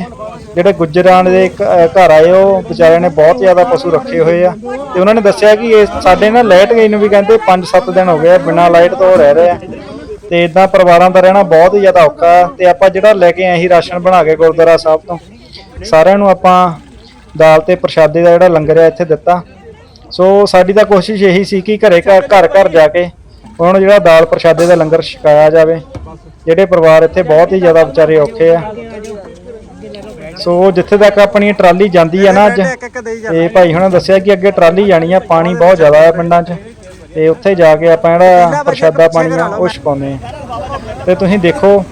ਜਿਹੜੇ ਗੁੱਜਰਾਂ ਦੇ ਇੱਕ, ਅਹ, ਘਰ ਆਏ ਉਹ ਵਿਚਾਰਿਆਂ ਨੇ ਬਹੁਤ ਜ਼ਿਆਦਾ ਪਸ਼ੂ ਰੱਖੇ ਹੋਏ ਆ। ਤੇ ਉਹਨਾਂ ਨੇ ਦੱਸਿਆ ਕਿ ਇਹ ਸਾਡੇ ਨਾ ਲਾਈਟ ਗਈ ਨੂੰ ਵੀ ਕਹਿੰਦੇ 5-7 ਦਿਨ ਹੋ ਗਏ ਆ ਬਿਨਾਂ ਲਾਈਟ ਤੋਂ ਉਹ ਰਹਿ ਰਹੇ ਆ। ਤੇ ਇਦਾਂ ਪਰਿਵਾਰਾਂ ਦਾ ਰਹਿਣਾ ਬਹੁਤ ਹੀ ਜ਼ਿਆਦਾ ਔਖਾ ਆ। ਤੇ ਆਪਾਂ ਜਿਹੜਾ ਲੈ ਕੇ ਆਏ ਸੀ ਰਾਸ਼ਨ ਬਣਾ ਕੇ ਗੁਰਦੁਆਰਾ ਸਾਹਿਬ ਤੋਂ ਸਾਰਿਆਂ ਨੂੰ ਆਪਾਂ ਦਾਲ ਤੇ ਪ੍ਰਸ਼ਾਦੇ ਦਾ ਜਿਹੜਾ ਲੰਗਰ ਆ ਇੱਥੇ ਦਿੱਤਾ। ਸੋ ਸਾਡੀ ਤਾਂ ਕੋਸ਼ਿਸ਼ ਇਹੀ ਸੀ ਕਿ ਘਰੇ ਘਰ ਘਰ ਘਰ ਜਾ ਕੇ ਉਹਨਾਂ ਨੂੰ ਜਿਹੜਾ ਦਾਲ ਪ੍ਰਸ਼ਾਦੇ ਦਾ ਲੰਗਰ ਛਕਾਇਆ ਜਾਵੇ। ਜਿਹੜੇ ਪਰਿਵਾਰ ਇੱਥੇ ਬਹੁਤ ਹੀ ਜ਼ਿਆਦਾ ਵਿਚਾਰੇ ਔਖੇ ਆ। ਸੋ ਜਿੱਥੇ ਤੱਕ ਆਪਣੀ ਟਰਾਲੀ ਜਾਂਦੀ ਆ ਨਾ ਅੱਜ ਤੇ ਭਾਈ ਹੁਣਾਂ ਦੱਸਿਆ ਕਿ ਅੱਗੇ ਟਰਾਲੀ ਜਾਣੀ ਆ ਪਾਣੀ ਬਹੁਤ ਜ਼ਿਆਦਾ ਆ ਪਿੰਡਾਂ 'ਚ। ਤੇ ਉੱਥੇ ਜਾ ਕੇ ਆਪਾਂ ਜਿਹੜਾ ਪ੍ਰਸ਼ਾਦਾ ਪਾਣੀ ਆ ਉਹ ਛਕਾਉਂਦੇ ਆ। ਤੇ ਤੁਸੀਂ ਦੇਖੋ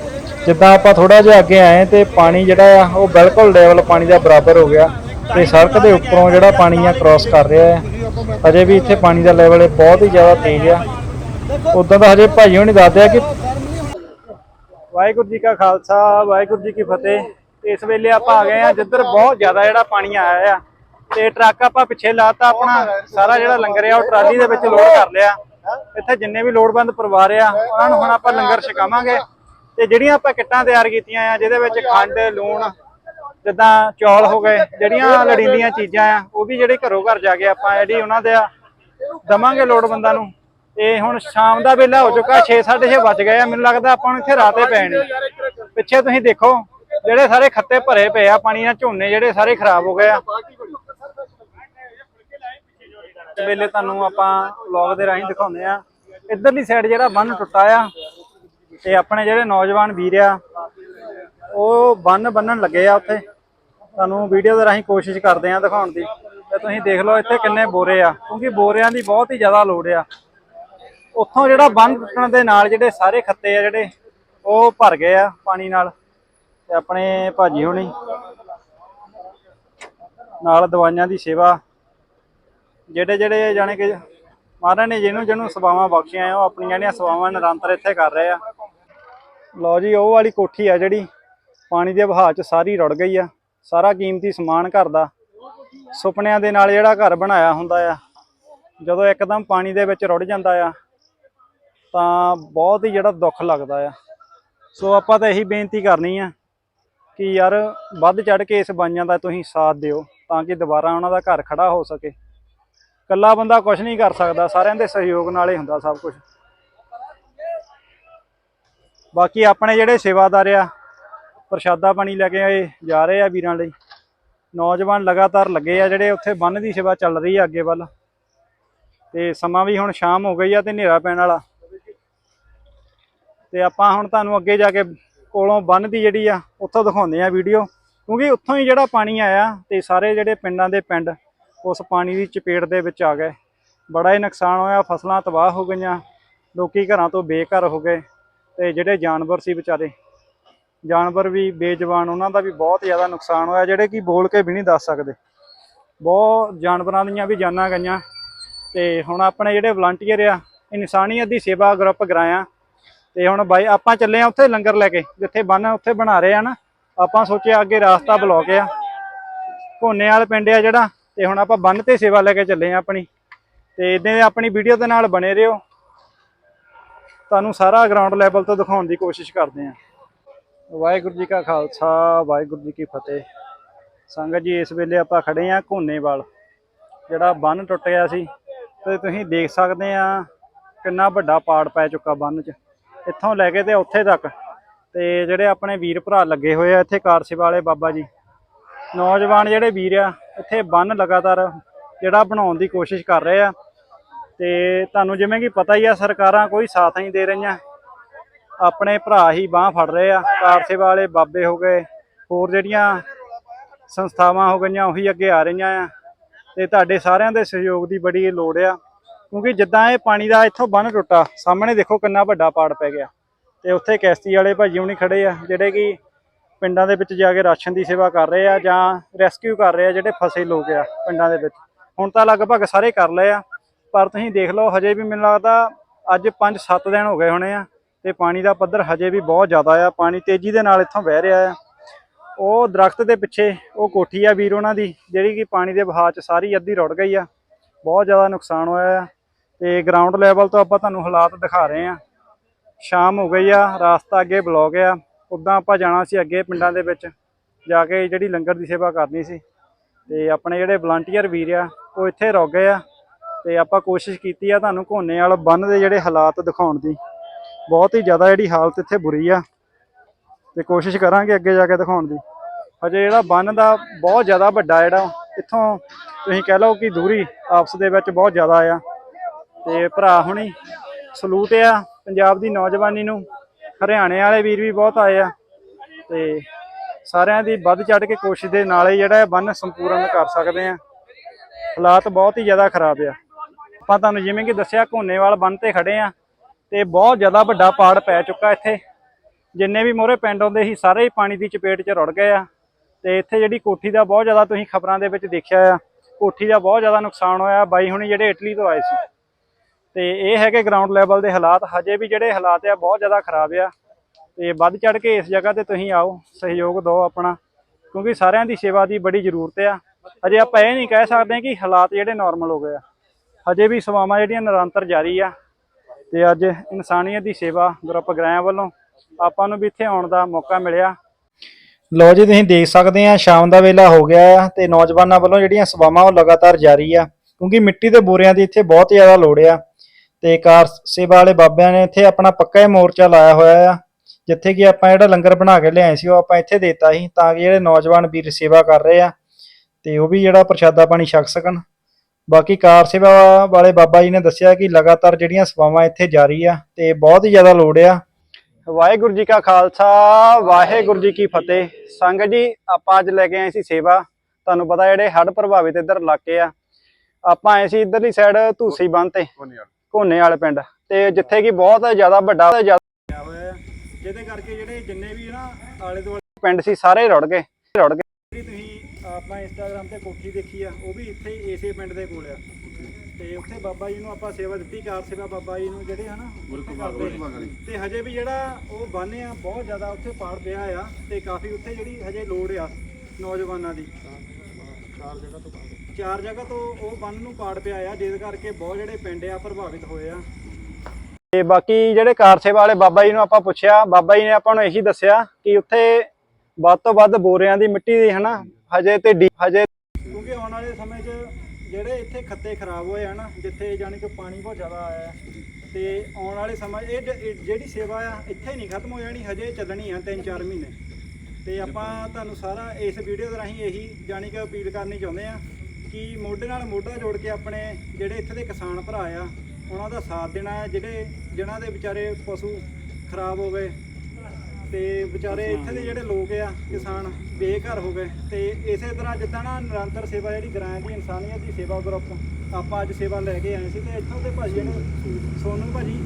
ਜਿੱਦਾਂ ਆਪਾਂ ਥੋੜਾ ਜਿਹਾ ਅੱਗੇ ਆਏ ਤੇ ਪਾਣੀ ਜਿਹੜਾ ਆ ਉਹ ਬਿਲਕੁਲ ਲੈਵਲ ਪਾਣੀ ਦਾ ਬਰਾਬਰ ਹੋ ਗਿਆ। ਤੇ ਸੜਕ ਦੇ ਉੱਪਰੋਂ ਜਿਹੜਾ ਪਾਣੀ ਆ ਕ੍ਰਾਸ ਕਰ ਰਿਹਾ ਹੈ ਅਜੇ ਵੀ ਇੱਥੇ ਪਾਣੀ ਦਾ ਲੈਵਲ ਬਹੁਤ ਹੀ ਜ਼ਿਆਦਾ ਤੇਜ਼ ਆ। ਉਦਾਂ ਤਾਂ ਹਜੇ ਭਾਈ ਹੁਣੀ ਦੱਸਦੇ ਆ ਕਿ ਵਾਹਿਗੁਰੂ ਜੀ ਕਾ ਖਾਲਸਾ ਵਾਹਿਗੁਰੂ ਜੀ ਕੀ ਫਤਿਹ। ਇਸ ਵੇਲੇ ਆਪਾਂ ਆ ਗਏ ਆ, ਜਿੱਧਰ ਬਹੁਤ ਜ਼ਿਆਦਾ ਜਿਹੜਾ ਪਾਣੀ ਆਇਆ ਆ, ਤੇ ਟਰੱਕ ਆਪਾਂ ਪਿੱਛੇ ਲਾਤਾ, ਆਪਣਾ ਸਾਰਾ ਜਿਹੜਾ ਲੰਗਰ ਆ, ਉਹ ਟਰਾਲੀ ਦੇ ਵਿੱਚ ਲੋਡ ਕਰ ਲਿਆ। ਇੱਥੇ ਜਿੰਨੇ ਵੀ ਲੋੜਵੰਦ ਪਰਿਵਾਰ ਆ, ਉਹਨਾਂ ਨੂੰ ਹੁਣ ਆਪਾਂ ਲੰਗਰ ਛਕਾਵਾਂਗੇ। ਤੇ ਜਿਹੜੀਆਂ ਆਪਾਂ ਕਿੱਟਾਂ ਤਿਆਰ ਕੀਤੀਆਂ ਆ, ਜਿਹਦੇ ਵਿੱਚ ਖੰਡ, ਲੂਣ, ਜਿੱਦਾਂ ਚੌਲ ਹੋ ਗਏ, ਜਿਹੜੀਆਂ ਲੜੀਂਦੀਆਂ ਚੀਜ਼ਾਂ ਆ, ਉਹ ਵੀ ਜਿਹੜੇ ਘਰੋਂ ਘਰ ਜਾ ਕੇ ਆਪਾਂ ਜਿਹੜੀ ਉਹਨਾਂ ਦੇ ਆ, ਦਵਾਂਗੇ ਲੋੜਵੰਦਾਂ ਨੂੰ। ਤੇ ਹੁਣ ਸ਼ਾਮ ਦਾ ਵੇਲਾ ਹੋ ਚੁੱਕਾ 6:30 ਵੱਜ ਗਏ ਆ, ਮੈਨੂੰ ਲੱਗਦਾ ਆਪਾਂ ਨੂੰ ਇੱਥੇ ਰਾਤੇ ਪੈਣੀ ਪਿੱਛੇ ਤੁਸੀਂ ਦੇਖੋ ਜਿਹੜੇ ਸਾਰੇ ਖੱਤੇ ਭਰੇ ਪਏ ਆ, ਪਾਣੀ ਨਾਲ ਝੋਨੇ ਜਿਹੜੇ ਸਾਰੇ ਖਰਾਬ ਹੋ ਗਏ ਆ। ਵੇਲੇ ਤੁਹਾਨੂੰ ਆਪਾਂ ਵਲੌਗ ਦੇ ਰਾਹੀਂ ਦਿਖਾਉਂਦੇ ਆ। ਇਧਰਲੀ ਸਾਈਡ ਜਿਹੜਾ ਬੰਨ ਟੁੱਟਾ ਆ, ਤੇ ਆਪਣੇ ਜਿਹੜੇ ਨੌਜਵਾਨ ਵੀਰ ਆ, ਉਹ ਬੰਨ ਬੰਨਣ ਲੱਗੇ ਆ ਉੱਥੇ। ਤੁਹਾਨੂੰ ਵੀਡੀਓ ਦੇ ਰਾਹੀਂ ਕੋਸ਼ਿਸ਼ ਕਰਦੇ ਆ ਦਿਖਾਉਣ ਦੀ। ਤੇ ਤੁਸੀਂ ਦੇਖ ਲਓ ਇੱਥੇ ਕਿੰਨੇ ਬੋਰੇ ਆ, ਕਿਉਂਕਿ ਬੋਰਿਆਂ ਦੀ ਬਹੁਤ ਹੀ ਜ਼ਿਆਦਾ ਲੋੜ ਆ। ਉੱਥੋਂ ਜਿਹੜਾ ਬੰਨ ਟੁੱਟਣ ਦੇ ਨਾਲ ਜਿਹੜੇ ਸਾਰੇ ਖੱਤੇ ਆ ਜਿਹੜੇ, ਉਹ ਭਰ ਗਏ ਆ ਪਾਣੀ ਨਾਲ। ਤੇ ਆਪਣੇ ਭਾਜੀ ਹੋਣੀ। ਨਾਲ ਦਵਾਈਆਂ ਦੀ ਸੇਵਾ। ਜਿਹੜੇ ਜਿਹੜੇ ਜਾਣੇ ਕਿ ਮਹਾਰਾਜ ਨੇ ਜਿਹਨੂੰ ਜਿਹਨੂੰ ਸੇਵਾਵਾਂ ਬਖਸ਼ੀਆਂ ਆ, ਉਹ ਆਪਣੀਆਂ ਜਿਹੜੀਆਂ ਸੇਵਾਵਾਂ ਨਿਰੰਤਰ ਇੱਥੇ ਕਰ ਰਹੇ ਆ। ਲਓ ਜੀ, ਉਹ ਵਾਲੀ ਕੋਠੀ ਆ ਜਿਹੜੀ, ਪਾਣੀ ਦੇ ਵਹਾਅ 'ਚ ਸਾਰੀ ਰੁੜ ਗਈ ਆ। ਸਾਰਾ ਕੀਮਤੀ ਸਮਾਨ ਘਰ ਦਾ। ਸੁਪਨਿਆਂ ਦੇ ਨਾਲ ਜਿਹੜਾ ਘਰ ਬਣਾਇਆ ਹੁੰਦਾ ਆ, ਜਦੋਂ ਇੱਕਦਮ ਪਾਣੀ ਦੇ ਵਿੱਚ ਰੁੜ ਜਾਂਦਾ ਆ, ਤਾਂ ਬਹੁਤ ਹੀ ਜਿਹੜਾ ਦੁੱਖ ਲੱਗਦਾ ਆ। ਸੋ ਆਪਾਂ ਤਾਂ ਇਹੀ ਬੇਨਤੀ ਕਰਨੀ ਆ ਕਿ ਯਾਰ ਵੱਧ ਚੜ ਕੇ ਇਸ ਬਾਈਆਂ ਦਾ ਤੁਸੀਂ ਸਾਥ ਦਿਓ ਤਾਂ ਕਿ ਦੁਬਾਰਾ ਉਹਨਾਂ ਦਾ ਘਰ ਖੜਾ ਹੋ ਸਕੇ। ਇਕੱਲਾ ਬੰਦਾ ਕੁਝ ਨਹੀਂ ਕਰ ਸਕਦਾ, ਸਾਰਿਆਂ ਦੇ ਸਹਿਯੋਗ ਨਾਲ ਹੀ ਹੁੰਦਾ ਸਭ ਕੁਝ ਬਾਕੀ ਆਪਣੇ ਜਿਹੜੇ ਸੇਵਾਦਾਰ ਆ, ਪ੍ਰਸ਼ਾਦਾ ਪਾਣੀ ਲੈ ਕੇ ਆਏ ਜਾ ਰਹੇ ਆ ਵੀਰਾਂ ਲਈ। ਨੌਜਵਾਨ ਲਗਾਤਾਰ ਲੱਗੇ ਆ ਜਿਹੜੇ ਉੱਥੇ ਬੰਨ ਦੀ ਸੇਵਾ ਚੱਲ ਰਹੀ ਆ ਅੱਗੇ ਵੱਲ। ਤੇ ਸਮਾਂ ਵੀ ਹੁਣ ਸ਼ਾਮ ਹੋ ਗਈ ਆ ਤੇ ਹਨੇਰਾ ਪੈਣ ਵਾਲਾ। ਤੇ ਆਪਾਂ ਹੁਣ ਤੁਹਾਨੂੰ ਅੱਗੇ ਜਾ ਕੇ ਕੋਲੋਂ ਬੰਨ ਦੀ ਜਿਹੜੀ ਆ, ਉੱਥੋਂ ਦਿਖਾਉਂਦੇ ਆ ਵੀਡੀਓ। ਕਿਉਂਕਿ ਉੱਥੋਂ ਹੀ ਜਿਹੜਾ ਪਾਣੀ ਆਇਆ ਤੇ ਸਾਰੇ ਜਿਹੜੇ ਪਿੰਡਾਂ ਦੇ ਪਿੰਡ ਉਸ ਪਾਣੀ ਦੀ ਚਪੇਟ ਦੇ ਵਿੱਚ ਆ ਗਏ। ਬੜਾ ਹੀ ਨੁਕਸਾਨ ਹੋਇਆ, ਫਸਲਾਂ ਤਬਾਹ ਹੋ ਗਈਆਂ, ਲੋਕੀ ਘਰਾਂ ਤੋਂ ਬੇਘਰ ਹੋ ਗਏ ਤੇ ਜਿਹੜੇ ਜਾਨਵਰ ਸੀ ਵਿਚਾਰੇ, ਜਾਨਵਰ ਵੀ ਬੇਜਵਾਨ, ਉਹਨਾਂ ਦਾ ਵੀ ਬਹੁਤ ਜ਼ਿਆਦਾ ਨੁਕਸਾਨ ਹੋਇਆ, ਜਿਹੜੇ ਕਿ ਬੋਲ ਕੇ ਵੀ ਨਹੀਂ ਦੱਸ ਸਕਦੇ। ਬਹੁਤ ਜਾਨਵਰਾਂ ਦੀਆਂ ਵੀ ਜਾਨਾਂ ਗਈਆਂ ਤੇ ਹੁਣ ਆਪਣੇ ਜਿਹੜੇ ਵਲੰਟੀਅਰ ਆ, ਇਨਸਾਨੀਅਤ ਦੀ ਸੇਵਾ ਗਰੁੱਪ ਗਰਾਇਆ ਤੇ ਹੁਣ ਬਾਈ, ਆਪਾਂ ਚੱਲੇ ਆ ਉੱਥੇ ਲੰਗਰ ਲੈ ਕੇ, ਜਿੱਥੇ ਬੰਨ ਉੱਥੇ ਬਣਾ ਰਹੇ ਆ ਨਾ। ਆਪਾਂ ਸੋਚਿਆ ਅੱਗੇ ਰਾਸਤਾ ਬਲੌਕ ਆ। ਘੋਨੇ ਵਾਲੇ ਪਿੰਡ ਆ ਜਿਹੜਾ, ਤੇ ਹੁਣ ਆਪਾਂ ਬੰਨ ਤੇ ਸੇਵਾ ਲੈ ਕੇ ਚੱਲੇ ਆ ਆਪਣੀ। ਤੇ ਇਦਾਂ ਆਪਣੀ ਵੀਡੀਓ ਦੇ ਨਾਲ ਬਣੇ ਰਹੋ। ਤੁਹਾਨੂੰ ਸਾਰਾ ਗਰਾਊਂਡ ਲੈਵਲ ਤੋਂ ਦਿਖਾਉਣ ਦੀ ਕੋਸ਼ਿਸ਼ ਕਰਦੇ ਆ ਵਾਹਿਗੁਰੂ ਜੀ ਕਾ ਖਾਲਸਾ, ਵਾਹਿਗੁਰੂ ਜੀ ਕੀ ਫਤਿਹ। ਸੰਗਤ ਜੀ, ਇਸ ਵੇਲੇ ਆਪਾਂ ਖੜੇ ਆ ਘੋਨੇਵਾਲ ਜਿਹੜਾ ਬੰਨ ਟੁੱਟ ਗਿਆ ਸੀ, ਤੇ ਤੁਸੀਂ ਦੇਖ ਸਕਦੇ ਆ ਕਿੰਨਾ ਵੱਡਾ ਪਾੜ ਪੈ ਚੁੱਕਾ ਬੰਨ 'ਚ। ਇੱਥੋਂ ਲੈ ਕੇ ਤੇ ਉੱਥੇ ਤੱਕ। ਤੇ ਜਿਹੜੇ ਆਪਣੇ ਵੀਰ ਭਰਾ ਲੱਗੇ ਹੋਏ ਆ ਇੱਥੇ ਕਾਰ ਸੇਵਾ ਵਾਲੇ ਬਾਬਾ ਜੀ। ਨੌਜਵਾਨ ਜਿਹੜੇ ਵੀਰ ਆ, ਇੱਥੇ ਬੰਨ ਲਗਾਤਾਰ ਜਿਹੜਾ ਬਣਾਉਣ ਦੀ ਕੋਸ਼ਿਸ਼ ਕਰ ਰਹੇ ਆ। ਤੇ ਤੁਹਾਨੂੰ ਜਿਵੇਂ ਕਿ ਪਤਾ ਹੀ ਆ, ਸਰਕਾਰਾਂ ਕੋਈ ਸਾਥ ਨਹੀਂ ਦੇ ਰਹੀਆਂ। ਆਪਣੇ ਭਰਾ ਹੀ ਬਾਹ ਫੜ ਰਹੇ ਆ। ਕਾਰ ਸੇਵਾ ਵਾਲੇ ਬਾਬੇ ਹੋ ਗਏ, ਹੋਰ ਜਿਹੜੀਆਂ ਸੰਸਥਾਵਾਂ ਹੋ ਗਈਆਂ, ਉਹੀ ਅੱਗੇ ਆ ਰਹੀਆਂ ਆ। ਤੇ ਤੁਹਾਡੇ ਸਾਰਿਆਂ ਦੇ ਸਹਿਯੋਗ ਦੀ ਬੜੀ ਲੋੜ ਆ। ਕਿਉਂਕਿ ਜਿੱਦਾਂ ਇਹ ਪਾਣੀ ਦਾ ਇੱਥੋਂ ਬੰਨ ਟੁੱਟਾ, ਸਾਹਮਣੇ ਦੇਖੋ ਕਿੰਨਾ ਵੱਡਾ ਪਾੜ ਪੈ ਗਿਆ। ਤੇ ਉੱਥੇ ਕੈਸਤੀ ਵਾਲੇ ਭਾਜੀ ਹੁਣੀ ਖੜੇ ਆ, ਜਿਹੜੇ ਕਿ ਪਿੰਡਾਂ ਦੇ ਵਿੱਚ ਜਾ ਕੇ ਰਾਸ਼ਨ ਦੀ ਸੇਵਾ ਕਰ ਰਹੇ ਆ ਜਾਂ ਰੈਸਕਿਊ ਕਰ ਰਹੇ ਆ, ਜਿਹੜੇ ਫਸੇ ਲੋਕ ਆ ਪਿੰਡਾਂ ਦੇ ਵਿੱਚ। ਹੁਣ ਤਾਂ ਲਗਭਗ ਸਾਰੇ ਕਰ ਲਏ ਆ, ਪਰ ਤੁਸੀਂ ਦੇਖ ਲਓ, ਹਜੇ ਵੀ ਮੈਨੂੰ ਲੱਗਦਾ ਅੱਜ 5-7 ਦਿਨ ਹੋ ਗਏ ਹੋਣੇ ਆ, ਤੇ ਪਾਣੀ ਦਾ ਪੱਧਰ ਹਜੇ ਵੀ ਬਹੁਤ ਜ਼ਿਆਦਾ ਆ। ਪਾਣੀ ਤੇਜ਼ੀ ਦੇ ਨਾਲ ਇੱਥੋਂ ਵਹਿ ਰਿਹਾ ਆ। ਉਹ ਦਰਖਤ ਦੇ ਪਿੱਛੇ, ਉਹ ਕੋਠੀ ਆ ਵੀਰ ਉਹਨਾਂ ਦੀ, ਜਿਹੜੀ ਕਿ ਪਾਣੀ ਦੇ ਵਹਾਅ 'ਚ ਸਾਰੀ ਅੱਧੀ ਰੁੜ ਗਈ ਆ। ਬਹੁਤ ਜ਼ਿਆਦਾ ਨੁਕਸਾਨ ਹੋਇਆ ਆ। ਤੇ ਗਰਾਊਂਡ ਲੈਵਲ ਤੋਂ ਆਪਾਂ ਤੁਹਾਨੂੰ ਹਾਲਾਤ ਦਿਖਾ ਰਹੇ ਆ ਸ਼ਾਮ ਹੋ ਗਈ ਆ, ਰਾਸਤਾ ਅੱਗੇ ਬਲੌਕ ਆ। ਉਦਾਂ ਆਪਾਂ ਜਾਣਾ ਸੀ ਅੱਗੇ ਪਿੰਡਾਂ ਦੇ ਵਿੱਚ, ਜਾ ਕੇ ਜਿਹੜੀ ਲੰਗਰ ਦੀ ਸੇਵਾ ਕਰਨੀ ਸੀ। ਤੇ ਆਪਣੇ ਜਿਹੜੇ ਵਲੰਟੀਅਰ ਵੀਰ ਆ, ਉਹ ਇੱਥੇ ਰੁਕ ਗਏ ਆ। ਤੇ ਆਪਾਂ ਕੋਸ਼ਿਸ਼ ਕੀਤੀ ਆ ਤੁਹਾਨੂੰ ਘੋਨੇ ਵਾਲ ਬੰਨ ਦੇ ਜਿਹੜੇ ਹਾਲਾਤ ਦਿਖਾਉਣ ਦੀ। ਬਹੁਤ ਹੀ ਜ਼ਿਆਦਾ ਜਿਹੜੀ ਹਾਲਤ ਇੱਥੇ ਬੁਰੀ ਆ। ਤੇ ਕੋਸ਼ਿਸ਼ ਕਰਾਂਗੇ ਅੱਗੇ ਜਾ ਕੇ ਦਿਖਾਉਣ ਦੀ। ਹਜੇ ਜਿਹੜਾ ਬੰਨ ਦਾ ਬਹੁਤ ਜ਼ਿਆਦਾ ਵੱਡਾ ਜਿਹੜਾ, ਇੱਥੋਂ ਤੁਸੀਂ ਕਹਿ ਲਓ ਕਿ ਦੂਰੀ ਆਪਸ ਦੇ ਵਿੱਚ ਬਹੁਤ ਜ਼ਿਆਦਾ ਆ। ਤੇ ਭਰਾ ਹੁਣੀ ਸਲੂਟ ਆ ਪੰਜਾਬ ਦੀ ਨੌਜਵਾਨੀ ਨੂੰ। ਹਰਿਆਣੇ ਵਾਲੇ ਵੀਰ ਵੀ ਬਹੁਤ ਆਏ ਆ ਤੇ ਸਾਰਿਆਂ ਦੀ ਵੱਧ ਚੜ ਕੇ ਕੋਸ਼ਿਸ਼ ਦੇ ਨਾਲ ਹੀ ਜਿਹੜਾ ਬੰਨ ਸੰਪੂਰਨ ਕਰ ਸਕਦੇ ਆ। ਹਾਲਾਤ ਬਹੁਤ ਹੀ ਜ਼ਿਆਦਾ ਖਰਾਬ ਆ। ਆਪਾਂ ਤੁਹਾਨੂੰ ਜਿਵੇਂ ਕਿ ਦੱਸਿਆ, ਘੋਨੇਵਾਲ ਬੰਨ ਤੇ ਖੜੇ ਆ ਤੇ ਬਹੁਤ ਜ਼ਿਆਦਾ ਵੱਡਾ ਪਾੜ ਪੈ ਚੁੱਕਾ ਇੱਥੇ। ਜਿੰਨੇ ਵੀ ਮੋਰੇ ਪਿੰਡ ਆਉਂਦੇ ਸੀ, ਸਾਰੇ ਹੀ ਪਾਣੀ ਦੀ ਚਪੇਟ 'ਚ ਰੁੜ ਗਏ ਆ ਤੇ ਇੱਥੇ ਜਿਹੜੀ ਕੋਠੀ ਦਾ ਬਹੁਤ ਜ਼ਿਆਦਾ ਤੁਸੀਂ ਖਬਰਾਂ ਦੇ ਵਿੱਚ ਦੇਖਿਆ ਆ, ਕੋਠੀ ਦਾ ਬਹੁਤ ਜ਼ਿਆਦਾ ਨੁਕਸਾਨ ਹੋਇਆ। ਬਾਈ ਹੁਣੀ ਜਿਹੜੇ ਇਟਲੀ ਤੋਂ ਆਏ ਸੀ। ਤੇ ਇਹ ਹੈਗੇ ਗਰਾਊਂਡ ਲੈਵਲ ਦੇ ਹਾਲਾਤ। ਹਜੇ ਵੀ ਜਿਹੜੇ ਹਾਲਾਤ ਆ, ਬਹੁਤ ਜ਼ਿਆਦਾ ਖਰਾਬ ਆ। ਤੇ ਵੱਧ ਚੜ ਕੇ ਇਸ ਜਗ੍ਹਾ ਤੇ ਤੁਸੀਂ ਆਓ, ਸਹਿਯੋਗ ਦਿਓ ਆਪਣਾ, ਕਿਉਂਕਿ ਸਾਰਿਆਂ ਦੀ ਸੇਵਾ ਦੀ ਬੜੀ ਜ਼ਰੂਰਤ ਆ। ਹਜੇ ਆਪਾਂ ਇਹ ਨਹੀਂ ਕਹਿ ਸਕਦੇ ਕਿ ਹਾਲਾਤ ਜਿਹੜੇ ਨਾਰਮਲ ਹੋ ਗਏ ਆ। ਹਜੇ ਵੀ ਸੇਵਾਵਾਂ ਜਿਹੜੀਆਂ ਨਿਰੰਤਰ ਜਾਰੀ ਆ। ਤੇ ਅੱਜ ਇਨਸਾਨੀਅਤ ਦੀ ਸੇਵਾ ਗਰੁੱਪ ਗ੍ਰਾਇਆ ਵੱਲੋਂ ਆਪਾਂ ਨੂੰ ਵੀ ਇੱਥੇ ਆਉਣ ਦਾ ਮੌਕਾ ਮਿਲਿਆ। ਲੋ ਜੀ, ਤੁਸੀਂ ਦੇਖ ਸਕਦੇ ਆ, ਸ਼ਾਮ ਦਾ ਵੇਲਾ ਹੋ ਗਿਆ ਆ ਤੇ ਨੌਜਵਾਨਾਂ ਵੱਲੋਂ ਜਿਹੜੀਆਂ ਸੇਵਾਵਾਂ ਉਹ ਲਗਾਤਾਰ ਜਾਰੀ ਆ। ਕਿਉਂਕਿ ਮਿੱਟੀ ਦੇ ਬੋਰਿਆਂ ਦੀ ਇੱਥੇ ਬਹੁਤ ਜ਼ਿਆਦਾ ਲੋੜ ਆ। ਤੇ ਕਾਰ ਸੇਵਾ ਵਾਲੇ ਬਾਬਿਆਂ ਨੇ ਇੱਥੇ ਆਪਣਾ ਪੱਕਾ ਹੀ ਮੋਰਚਾ ਲਾਇਆ ਹੋਇਆ ਆ ਜਿੱਥੇ ਕਿ ਆਪਾਂ ਜਿਹੜਾ ਲੰਗਰ ਬਣਾ ਕੇ ਲਿਆਏ ਸੀ ਉਹ ਆਪਾਂ ਇੱਥੇ ਦੇਤਾ ਸੀ ਤਾਂ ਕਿ ਜਿਹੜੇ ਨੌਜਵਾਨ ਵੀਰ ਸੇਵਾ ਕਰ ਰਹੇ ਆ ਤੇ ਉਹ ਵੀ ਜਿਹੜਾ ਪ੍ਰਸ਼ਾਦਾ ਪਾਣੀ ਛਕ ਸਕਣ। ਬਾਕੀ ਕਾਰ ਸੇਵਾ ਵਾਲੇ ਬਾਬਾ ਜੀ ਨੇ ਦੱਸਿਆ ਕਿ ਲਗਾਤਾਰ ਜਿਹੜੀਆਂ ਸੇਵਾਵਾਂ ਇੱਥੇ ਜਾਰੀ ਆ ਤੇ ਬਹੁਤ ਹੀ ਜ਼ਿਆਦਾ ਲੋੜ ਆ। ਵਾਹਿਗੁਰੂ ਜੀ ਕਾ ਖਾਲਸਾ ਵਾਹਿਗੁਰੂ ਜੀ ਕੀ ਫਤਿਹ। ਸੰਗਤ ਜੀ ਆਪਾਂ ਅੱਜ ਲੈ ਕੇ ਆਏ ਸੀ ਸੇਵਾ। ਤੁਹਾਨੂੰ ਪਤਾ ਜਿਹੜੇ ਹੜ੍ਹ ਪ੍ਰਭਾਵਿਤ ਇੱਧਰ ਇਲਾਕੇ ਆ। ਆਪਾਂ ਆਏ ਸੀ ਇੱਧਰਲੀ ਸਾਈਡ ਧੂਸੀ ਬੰਨ ਤੇ। ਘੋਨੇ ਵਾਲੇ ਪਿੰਡ। ਤੇ ਜਿੱਥੇ ਕਿ ਬਹੁਤ ਜ਼ਿਆਦਾ ਵੱਡਾ ਜ਼ਿਆਦਾ ਹੋਇਆ ਜਿਹਦੇ ਕਰਕੇ ਜਿਹੜੇ ਜਿੰਨੇ ਵੀ ਨਾ ਆਲੇ ਦੁਆਲੇ ਪਿੰਡ ਸੀ ਸਾਰੇ ਰੁੜ ਗਏ। ਰੁੜ ਗਏ। ਜਿਹੜੀ ਤੁਸੀਂ ਆਪਣਾ ਇੰਸਟਾਗ੍ਰam ਤੇ ਕੋਠੀ ਦੇਖੀ ਆ ਉਹ ਵੀ ਇੱਥੇ ਹੀ ਇਸੇ ਪਿੰਡ ਦੇ ਕੋਲ ਆ। ਤੇ ਉੱਥੇ ਬਾਬਾ ਜੀ ਨੂੰ ਆਪਾਂ ਸੇਵਾ ਦਿੱਤੀ ਕਾਰ ਸੇਵਾ ਬਾਬਾ ਜੀ ਨੂੰ ਜਿਹੜੇ ਹਨਾ ਤੇ ਹਜੇ ਵੀ ਜਿਹੜਾ ਉਹ ਬੰਨ੍ਹ ਆ ਬਹੁਤ ਜ਼ਿਆਦਾ ਉੱਥੇ ਪਾੜ ਪਿਆ ਆ ਤੇ ਕਾਫੀ ਉੱਥੇ ਜਿਹੜੀ ਹਜੇ ਲੋੜ ਆ ਨੌਜਵਾਨਾਂ ਦੀ। ਚਾਰ ਜਗ੍ਹਾ ਤੋਂ ਉਹ ਬੰਨ ਨੂੰ ਪਾੜ ਪਿਆ ਆ ਜਿਸ ਕਰਕੇ ਬਹੁਤ ਜਿਹੜੇ ਪਿੰਡ ਆ ਪ੍ਰਭਾਵਿਤ ਹੋਏ ਆ। ਤੇ ਬਾਕੀ ਜਿਹੜੇ ਕਾਰ ਸੇਵਾ ਵਾਲੇ ਬਾਬਾ ਜੀ ਨੂੰ ਆਪਾਂ ਪੁੱਛਿਆ ਬਾਬਾ ਜੀ ਨੇ ਆਪਾਂ ਨੂੰ ਇਹੀ ਦੱਸਿਆ ਕਿ ਉੱਥੇ ਵੱਧ ਤੋਂ ਵੱਧ ਬੋਰਿਆਂ ਦੀ ਮਿੱਟੀ ਦੀ ਹਨਾ? ਹਜੇ ਤੇ ਡੀ- ਹਜੇ ਕਿਉਂਕਿ ਆਉਣ ਵਾਲੇ ਸਮੇਂ 'ਚ ਜਿਹੜੇ ਇੱਥੇ ਖੱਤੇ ਖਰਾਬ ਹੋਏ ਹਨ? ਜਿੱਥੇ ਜਾਣੀ ਕਿ ਪਾਣੀ ਬਹੁਤ ਜ਼ਿਆਦਾ ਆਇਆ ਤੇ ਆਉਣ ਵਾਲੇ ਸਮਾਂ ਇਹ ਜਿਹੜੀ ਸੇਵਾ ਆ ਇੱਥੇ ਨਹੀਂ ਖਤਮ ਹੋ ਜਾਣੀ ਹਜੇ ਚੱਲਣੀ ਆ 3-4 ਮਹੀਨੇ। ਤੇ ਆਪਾਂ ਤੁਹਾਨੂੰ ਸਾਰਾ ਇਸ ਵੀਡੀਓ ਦੇ ਰਾਹੀਂ ਇਹੀ ਜਾਣੀ ਕਿ ਅਪੀਲ ਕਰਨੀ ਚਾਹੁੰਦੇ ਆ ਕਿ ਮੋਢੇ ਨਾਲ ਮੋਢਾ ਜੋੜ ਕੇ ਆਪਣੇ ਜਿਹੜੇ ਇੱਥੇ ਦੇ ਕਿਸਾਨ ਭਰਾ ਆ ਉਹਨਾਂ ਦਾ ਸਾਥ ਦੇਣਾ ਹੈ ਜਿਹੜੇ ਜਿਨ੍ਹਾਂ ਦੇ ਵਿਚਾਰੇ ਪਸ਼ੂ ਖਰਾਬ ਹੋ ਗਏ ਤੇ ਵਿਚਾਰੇ ਇੱਥੇ ਦੇ ਜਿਹੜੇ ਲੋਕ ਆ ਕਿਸਾਨ ਬੇਘਰ ਹੋ ਗਏ ਤੇ ਇਸੇ ਤਰ੍ਹਾਂ ਜਿੱਦਾਂ ਨਾ ਨਿਰੰਤਰ ਸੇਵਾ ਜਿਹੜੀ ਗ੍ਰਾਂ ਦੀ ਇਨਸਾਨੀਅਤ ਦੀ ਸੇਵਾ ਗਰੁੱਪ ਆਪਾਂ ਅੱਜ ਸੇਵਾ ਲੈ ਕੇ ਆਏ ਸੀ ਤੇ ਇੱਥੋਂ ਦੇ ਭਾਜੀ ਨੇ ਸੋਨੂ ਭਾਜੀ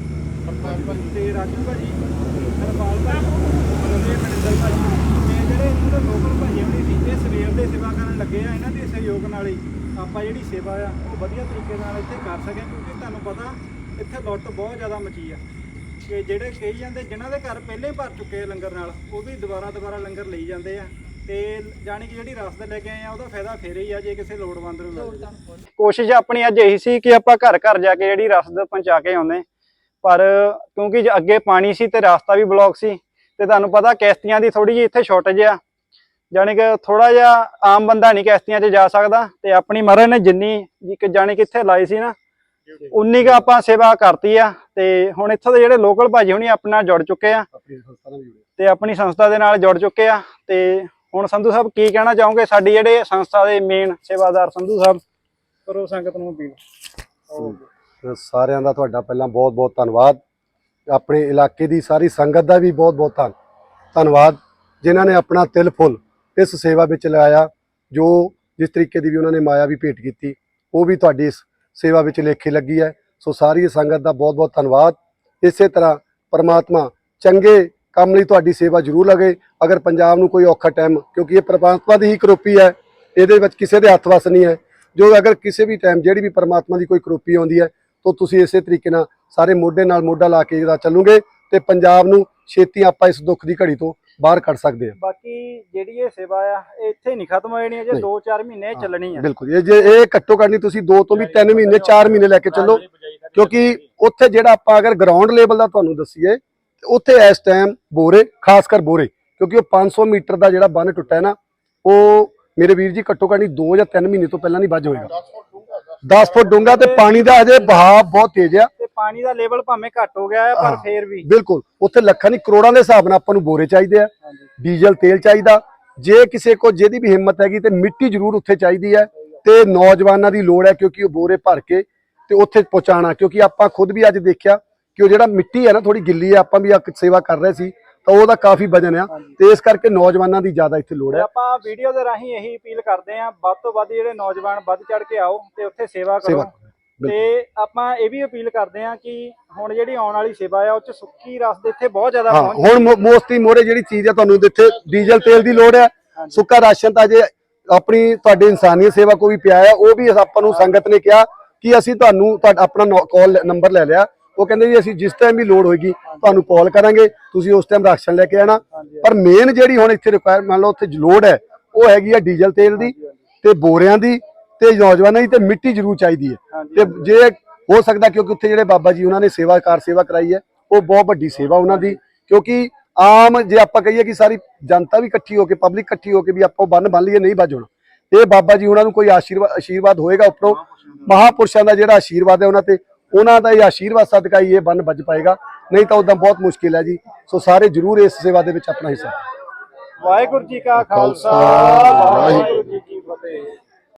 ਤੇ ਰਾਜੂ ਭਾਜੀ ਹਰਪਾਲ ਭਾਜੀ ਤੇ ਜਿਹੜੇ ਇੱਥੋਂ ਦੇ ਲੋਕਲ ਭਾਜੀ ਇਹ ਸਵੇਰ ਦੇ ਸੇਵਾ ਕਰਨ ਲੱਗੇ ਆ, ਇਹਨਾਂ ਦੇ ਸਹਿਯੋਗ ਨਾਲ ਹੀ ਆਪਾਂ ਜਿਹੜੀ ਸੇਵਾ ਆ, ਉਹ ਵਧੀਆ ਤਰੀਕੇ ਨਾਲ ਇੱਥੇ ਕਰ ਸਕੇ, ਕਿਉਂਕਿ ਤੁਹਾਨੂੰ ਪਤਾ ਇੱਥੇ ਲੁੱਟ ਬਹੁਤ ਜ਼ਿਆਦਾ ਮਚੀ ਆ। ਕਿ ਜਿਹੜੇ ਕਹੀ ਜਾਂਦੇ, ਜਿਨ੍ਹਾਂ ਦੇ ਘਰ ਪਹਿਲੇ ਭਰ ਚੁੱਕੇ ਆ ਲੰਗਰ ਨਾਲ, ਉਹ ਵੀ ਦੁਬਾਰਾ ਦੁਬਾਰਾ ਲੰਗਰ ਲਈ ਜਾਂਦੇ ਆ। ਤੇ ਜਾਣੀ ਕਿ ਜਿਹੜੀ ਰਸਦ ਲੈ ਕੇ ਆਏ ਆ, ਉਹਦਾ ਫਾਇਦਾ ਫੇਰ ਹੀ ਆ, ਜੇ ਕਿਸੇ ਲੋੜਵੰਦ ਨੂੰ ਮਿਲੇ ਕੋਸ਼ਿਸ਼ ਆਪਣੀ ਅੱਜ ਇਹੀ ਸੀ ਕਿ ਆਪਾਂ ਘਰ ਘਰ ਜਾ ਕੇ ਜਿਹੜੀ ਰਸਦ ਪਹੁੰਚਾ ਕੇ ਆਉਂਦੇ। ਪਰ ਕਿਉਂਕਿ ਜੇ ਅੱਗੇ ਪਾਣੀ ਸੀ ਤੇ ਰਸਤਾ ਵੀ ਬਲੌਕ ਸੀ, ਤੇ ਤੁਹਾਨੂੰ ਪਤਾ ਕਿਸ਼ਤੀਆਂ ਦੀ ਥੋੜੀ ਜਿਹੀ ਇੱਥੇ ਸ਼ਾਰਟੇਜ ਆ। ਜਾਣੀ ਕਿ ਥੋੜਾ ਜਿਹਾ ਆਮ ਬੰਦਾ ਨਹੀਂ ਕਿਸ਼ਤੀਆਂ 'ਚ ਜਾ ਸਕਦਾ ਤੇ ਆਪਣੀ ਮਹਾਰਾਜ ਨੇ ਜਿੰਨੀ ਜੀ ਕਿ ਇੱਥੇ ਲਾਈ ਸੀ ਨਾ ਉਨੀ ਕੁ ਆਪਾਂ ਸੇਵਾ ਕਰਤੀ ਆ ਤੇ ਹੁਣ ਇੱਥੋਂ ਦੇ ਜਿਹੜੇ ਲੋਕਲ ਭਾਜੀ ਹੁਣੀ ਆਪਣੇ ਨਾਲ ਜੁੜ ਚੁੱਕੇ ਆ। ਤੇ ਆਪਣੀ ਸੰਸਥਾ ਦੇ ਨਾਲ ਜੁੜ ਚੁੱਕੇ ਆ ਤੇ ਹੁਣ ਸੰਧੂ ਸਾਹਿਬ ਕੀ ਕਹਿਣਾ ਚਾਹੋਗੇ? ਸਾਡੀ ਜਿਹੜੇ ਸੰਸਥਾ ਦੇ ਮੇਨ ਸੇਵਾਦਾਰ ਸੰਧੂ ਸਾਹਿਬ ਕਰੋ ਸੰਗਤ ਨੂੰ ਅਪੀਲ। ਸਾਰਿਆਂ ਦਾ ਤੁਹਾਡਾ ਪਹਿਲਾਂ ਬਹੁਤ ਬਹੁਤ ਧੰਨਵਾਦ। ਆਪਣੇ ਇਲਾਕੇ ਦੀ ਸਾਰੀ ਸੰਗਤ ਦਾ ਵੀ ਬਹੁਤ ਬਹੁਤ ਧੰਨ ਧੰਨਵਾਦ ਜਿਨ੍ਹਾਂ ਨੇ ਆਪਣਾ ਤਿਲ ਫੁੱਲ ਇਸ ਸੇਵਾ ਵਿੱਚ ਲਗਾਇਆ ਜੋ ਜਿਸ ਤਰੀਕੇ ਦੀ ਵੀ ਉਹਨਾਂ ਨੇ ਮਾਇਆ ਵੀ ਭੇਟ ਕੀਤੀ, ਉਹ ਵੀ ਤੁਹਾਡੀ ਇਸ ਸੇਵਾ ਵਿੱਚ ਲੇਖੇ ਲੱਗੀ ਹੈ। ਸੋ ਸਾਰੀ ਸੰਗਤ ਦਾ ਬਹੁਤ ਬਹੁਤ ਧੰਨਵਾਦ। ਇਸੇ ਤਰ੍ਹਾਂ ਪਰਮਾਤਮਾ ਚੰਗੇ ਕੰਮ ਲਈ ਤੁਹਾਡੀ ਸੇਵਾ ਜ਼ਰੂਰ ਲਗੇ ਅਗਰ ਪੰਜਾਬ ਨੂੰ ਕੋਈ ਔਖਾ ਟਾਈਮ ਕਿਉਂਕਿ ਇਹ ਪਰਮਾਤਮਾ ਦੀ ਹੀ ਕਰੋਪੀ ਹੈ, ਇਹਦੇ ਵਿੱਚ ਕਿਸੇ ਦੇ ਹੱਥ ਵਸ ਨਹੀਂ ਹੈ। ਜੋ ਅਗਰ ਕਿਸੇ ਵੀ ਟਾਈਮ ਜਿਹੜੀ ਵੀ ਪਰਮਾਤਮਾ ਦੀ ਕੋਈ ਕਰੋਪੀ ਆਉਂਦੀ ਹੈ, ਤਾਂ ਤੁਸੀਂ ਇਸੇ ਤਰੀਕੇ ਨਾਲ ਸਾਰੇ ਮੋਢੇ ਨਾਲ ਮੋਢਾ ਲਾ ਕੇ ਜਿਹੜਾ ਚੱਲੋਗੇ ਤੇ ਪੰਜਾਬ ਨੂੰ ਛੇਤੀ ਆਪਾਂ ਇਸ ਦੁੱਖ ਦੀ ਘੜੀ ਤੋਂ ਬਾਹਰ ਕੱਢ ਸਕਦੇ ਹਾਂ ਬਾਕੀ ਜਿਹੜੀ ਇਹ ਸੇਵਾ ਆ ਇਹ ਇੱਥੇ ਨਹੀਂ ਖਤਮ ਹੋ ਜਾਣੀ ਅਜੇ ਨਹੀਂ। 2-4 ਮਹੀਨੇ ਚੱਲਣੀ ਆ। ਬਿਲਕੁਲ। ਇਹ ਜੇ ਇਹ ਘੱਟੋ ਘੱਟ ਨਹੀਂ ਤੁਸੀਂ 2 ਤੋਂ ਵੀ 3 ਮਹੀਨੇ 4 ਮਹੀਨੇ ਲੈ ਕੇ ਚੱਲੋ ਕਿਉਂਕਿ ਉੱਥੇ ਜਿਹੜਾ ਆਪਾਂ ਅਗਰ ਗਰਾਊਂਡ ਲੈਵਲ ਦਾ ਤੁਹਾਨੂੰ ਦੱਸੀਏ ਤੇ ਉੱਥੇ ਇਸ ਟਾਈਮ ਬੋਰੇ ਖਾਸ ਕਰ ਬੋਰੇ ਕਿਉਂਕਿ ਉਹ 500 ਮੀਟਰ ਦਾ ਜਿਹੜਾ ਬੰਨ ਟੁੱਟਾ ਹੈ ਨਾ ਉਹ ਮੇਰੇ ਵੀਰ ਜੀ ਘੱਟੋ ਘੱਟ ਨਹੀਂ 2 ਜਾਂ 3 ਮਹੀਨੇ ਤੋਂ ਪਹਿਲਾਂ ਨਹੀਂ ਵੱਜ ਹੋਏਗਾ। 10 ਫੁੱਟ ਡੂੰਘਾ ਤੇ ਪਾਣੀ ਦਾ ਅਜੇ ਬਹਾਅ ਬਹੁਤ ਤੇਜ਼ ਆ। ਪਾਣੀ ਦਾ ਲੈਵਲ ਭਾਵੇਂ ਘੱਟ ਹੋ ਗਿਆ ਹੈ ਪਰ। ਫੇਰ ਵੀ। ਬਿਲਕੁਲ। ਉੱਥੇ ਲੱਖਾਂ ਨਹੀਂ ਕਰੋੜਾਂ ਦੇ ਹਿਸਾਬ ਨਾਲ ਆਪਾਂ ਨੂੰ ਬੋਰੇ ਚਾਹੀਦੇ ਆ। ਡੀਜ਼ਲ ਤੇਲ ਚਾਹੀਦਾ। ਜੇ ਕਿਸੇ ਕੋ ਜਿਹਦੀ ਵੀ ਹਿੰਮਤ ਹੈਗੀ ਤੇ ਮਿੱਟੀ ਜ਼ਰੂਰ ਉੱਥੇ ਚਾਹੀਦੀ ਹੈ। ਤੇ ਨੌਜਵਾਨਾਂ ਦੀ ਲੋੜ ਹੈ ਕਿਉਂਕਿ ਉਹ ਬੋਰੇ ਭਰ ਕੇ ਤੇ ਉੱਥੇ ਪਹੁੰਚਾਉਣਾ। ਕਿਉਂਕਿ ਆਪਾਂ ਖੁਦ ਵੀ ਅੱਜ ਦੇਖਿਆ ਕਿ ਉਹ ਜਿਹੜਾ ਮਿੱਟੀ ਹੈ ਨਾ ਥੋੜੀ ਗਿੱਲੀ ਹੈ ਆਪਾਂ ਵੀ ਸੇਵਾ ਕਰ ਰਹੇ ਸੀ ਤਾਂ ਉਹਦਾ ਕਾਫੀ ਵਜਨ ਆ। ਤੇ ਇਸ ਕਰਕੇ ਨੌਜਵਾਨਾਂ ਦੀ ਜ਼ਿਆਦਾ ਇੱਥੇ ਲੋੜ ਹੈ। ਆਪਾਂ ਵੀਡੀਓ ਦੇ ਰਾਹੀਂ ਇਹੀ ਅਪੀਲ ਕਰਦੇ ਆਂ ਵੱਧ ਤੋਂ ਵੱਧ ਜਿਹੜੇ ਨੌਜਵਾਨ ਵੱਧ ਚੜ ਕੇ ਆਓ ਤੇ ਉੱਥੇ ਸੇਵਾ ਕਰੋ, ਤੇ ਆਪਾਂ ਇਹ ਵੀ ਅਪੀਲ ਕਰਦੇ ਆਂ ਕਿ ਹੁਣ ਜਿਹੜੀ ਆਉਣ ਵਾਲੀ ਸੇਵਾ ਆ ਉਹ ਚ ਸੁੱਕੀ ਰਸ ਦੇ ਇੱਥੇ ਬਹੁਤ ਜ਼ਿਆਦਾ ਹਾਂ ਪਹੁੰਚ ਹੁਣ ਮੋਸਟਲੀ ਮੋਰੇ ਜਿਹੜੀ ਚੀਜ਼ ਹੈ ਤੁਹਾਨੂੰ ਇੱਥੇ ਡੀਜ਼ਲ ਤੇਲ ਦੀ ਲੋੜ ਹੈ ਸੁੱਕਾ ਰਾਸ਼ਨ ਤਾਂ ਜੇ ਆਪਣੀ ਤੁਹਾਡੀ ਇਨਸਾਨੀਅਤ ਸੇਵਾ ਕੋਈ ਪਿਆ ਹੈ ਉਹ ਵੀ ਆਪਾਂ ਨੂੰ ਸੰਗਤ ਨੇ ਕਿਹਾ ਕਿ ਅਸੀਂ ਤੁਹਾਨੂੰ ਤੁਹਾਡਾ ਆਪਣਾ ਕਾਲ ਨੰਬਰ ਲੈ ਲਿਆ। ਉਹ ਕਹਿੰਦੇ ਜੀ ਅਸੀਂ ਜਿਸ ਟਾਈਮ ਵੀ ਲੋੜ ਹੋਏਗੀ ਤੁਹਾਨੂੰ ਕਾਲ ਕਰਾਂਗੇ ਤੁਸੀਂ ਉਸ ਟਾਈਮ ਰਾਸ਼ਨ ਲੈ ਕੇ ਆਣਾ। ਪਰ ਮੇਨ ਜਿਹੜੀ ਹੁਣ ਇੱਥੇ ਰਿਕੁਆਇਰ ਮੰਨ ਲਓ ਉੱਥੇ ਲੋੜ ਹੈ ਉਹ ਹੈਗੀ ਆ ਡੀਜ਼ਲ ਤੇਲ ਦੀ ਤੇ ਬੋਰਿਆਂ ਦੀ। ਤੇ ਨੌਜਵਾਨਾਂ ਦੀ ਤੇ ਮਿੱਟੀ ਜ਼ਰੂਰ ਚਾਹੀਦੀ ਹੈ। ਤੇ ਜੇ ਹੋ ਸਕਦਾ ਕਿਉਂਕਿ ਉੱਥੇ ਜਿਹੜੇ ਬਾਬਾ ਜੀ ਉਹਨਾਂ ਨੇ ਸੇਵਾ ਕਾਰ ਸੇਵਾ ਕਰਾਈ ਹੈ ਉਹ ਬਹੁਤ ਵੱਡੀ ਸੇਵਾ ਉਹਨਾਂ ਦੀ। ਕਿਉਂਕਿ ਆਮ ਜੇ ਆਪਾਂ ਕਹੀਏ ਕਿ ਸਾਰੀ ਜਨਤਾ ਵੀ ਇਕੱਠੀ ਹੋ ਕੇ ਪਬਲਿਕ ਇਕੱਠੀ ਹੋ ਕੇ ਵੀ ਆਪਾਂ ਬੰਨ ਬੰਨ ਲਈਏ ਨਹੀਂ ਵੱਜ ਹੋਣਾ ਇਹ ਬਾਬਾ ਜੀ ਉਹਨਾਂ ਨੂੰ ਕੋਈ ਆਸ਼ੀਰਵਾਦ ਆਸ਼ੀਰਵਾਦ ਹੋਏਗਾ ਉੱਪਰੋਂ? ਮਹਾਪੁਰਸ਼ਾਂ ਦਾ। ਜਿਹੜਾ ਆਸ਼ੀਰਵਾਦ ਹੈ ਉਹਨਾਂ ਤੇ ਉਹਨਾਂ ਦਾ ਇਹ ਆਸ਼ੀਰਵਾਦ ਸਦਕਾ ਹੀ ਇਹ ਬੰਨ ਵੱਜ ਪਾਏਗਾ। ਨਹੀਂ ਤਾਂ ਉਦਾਂ ਬਹੁਤ ਮੁਸ਼ਕਿਲ ਹੈ ਜੀ। ਸੋ ਸਾਰੇ ਜਰੂਰ ਇਸ ਸੇਵਾ ਦੇ ਵਿੱਚ ਆਪਣਾ ਹਿੱਸਾ। ਵਾਹਿਗੁਰੂ ਜੀ ਕਾ ਖਾਲਸਾ ਵਾਹਿਗੁਰੂ ਜੀ ਕੀ ਫਤਿਹ।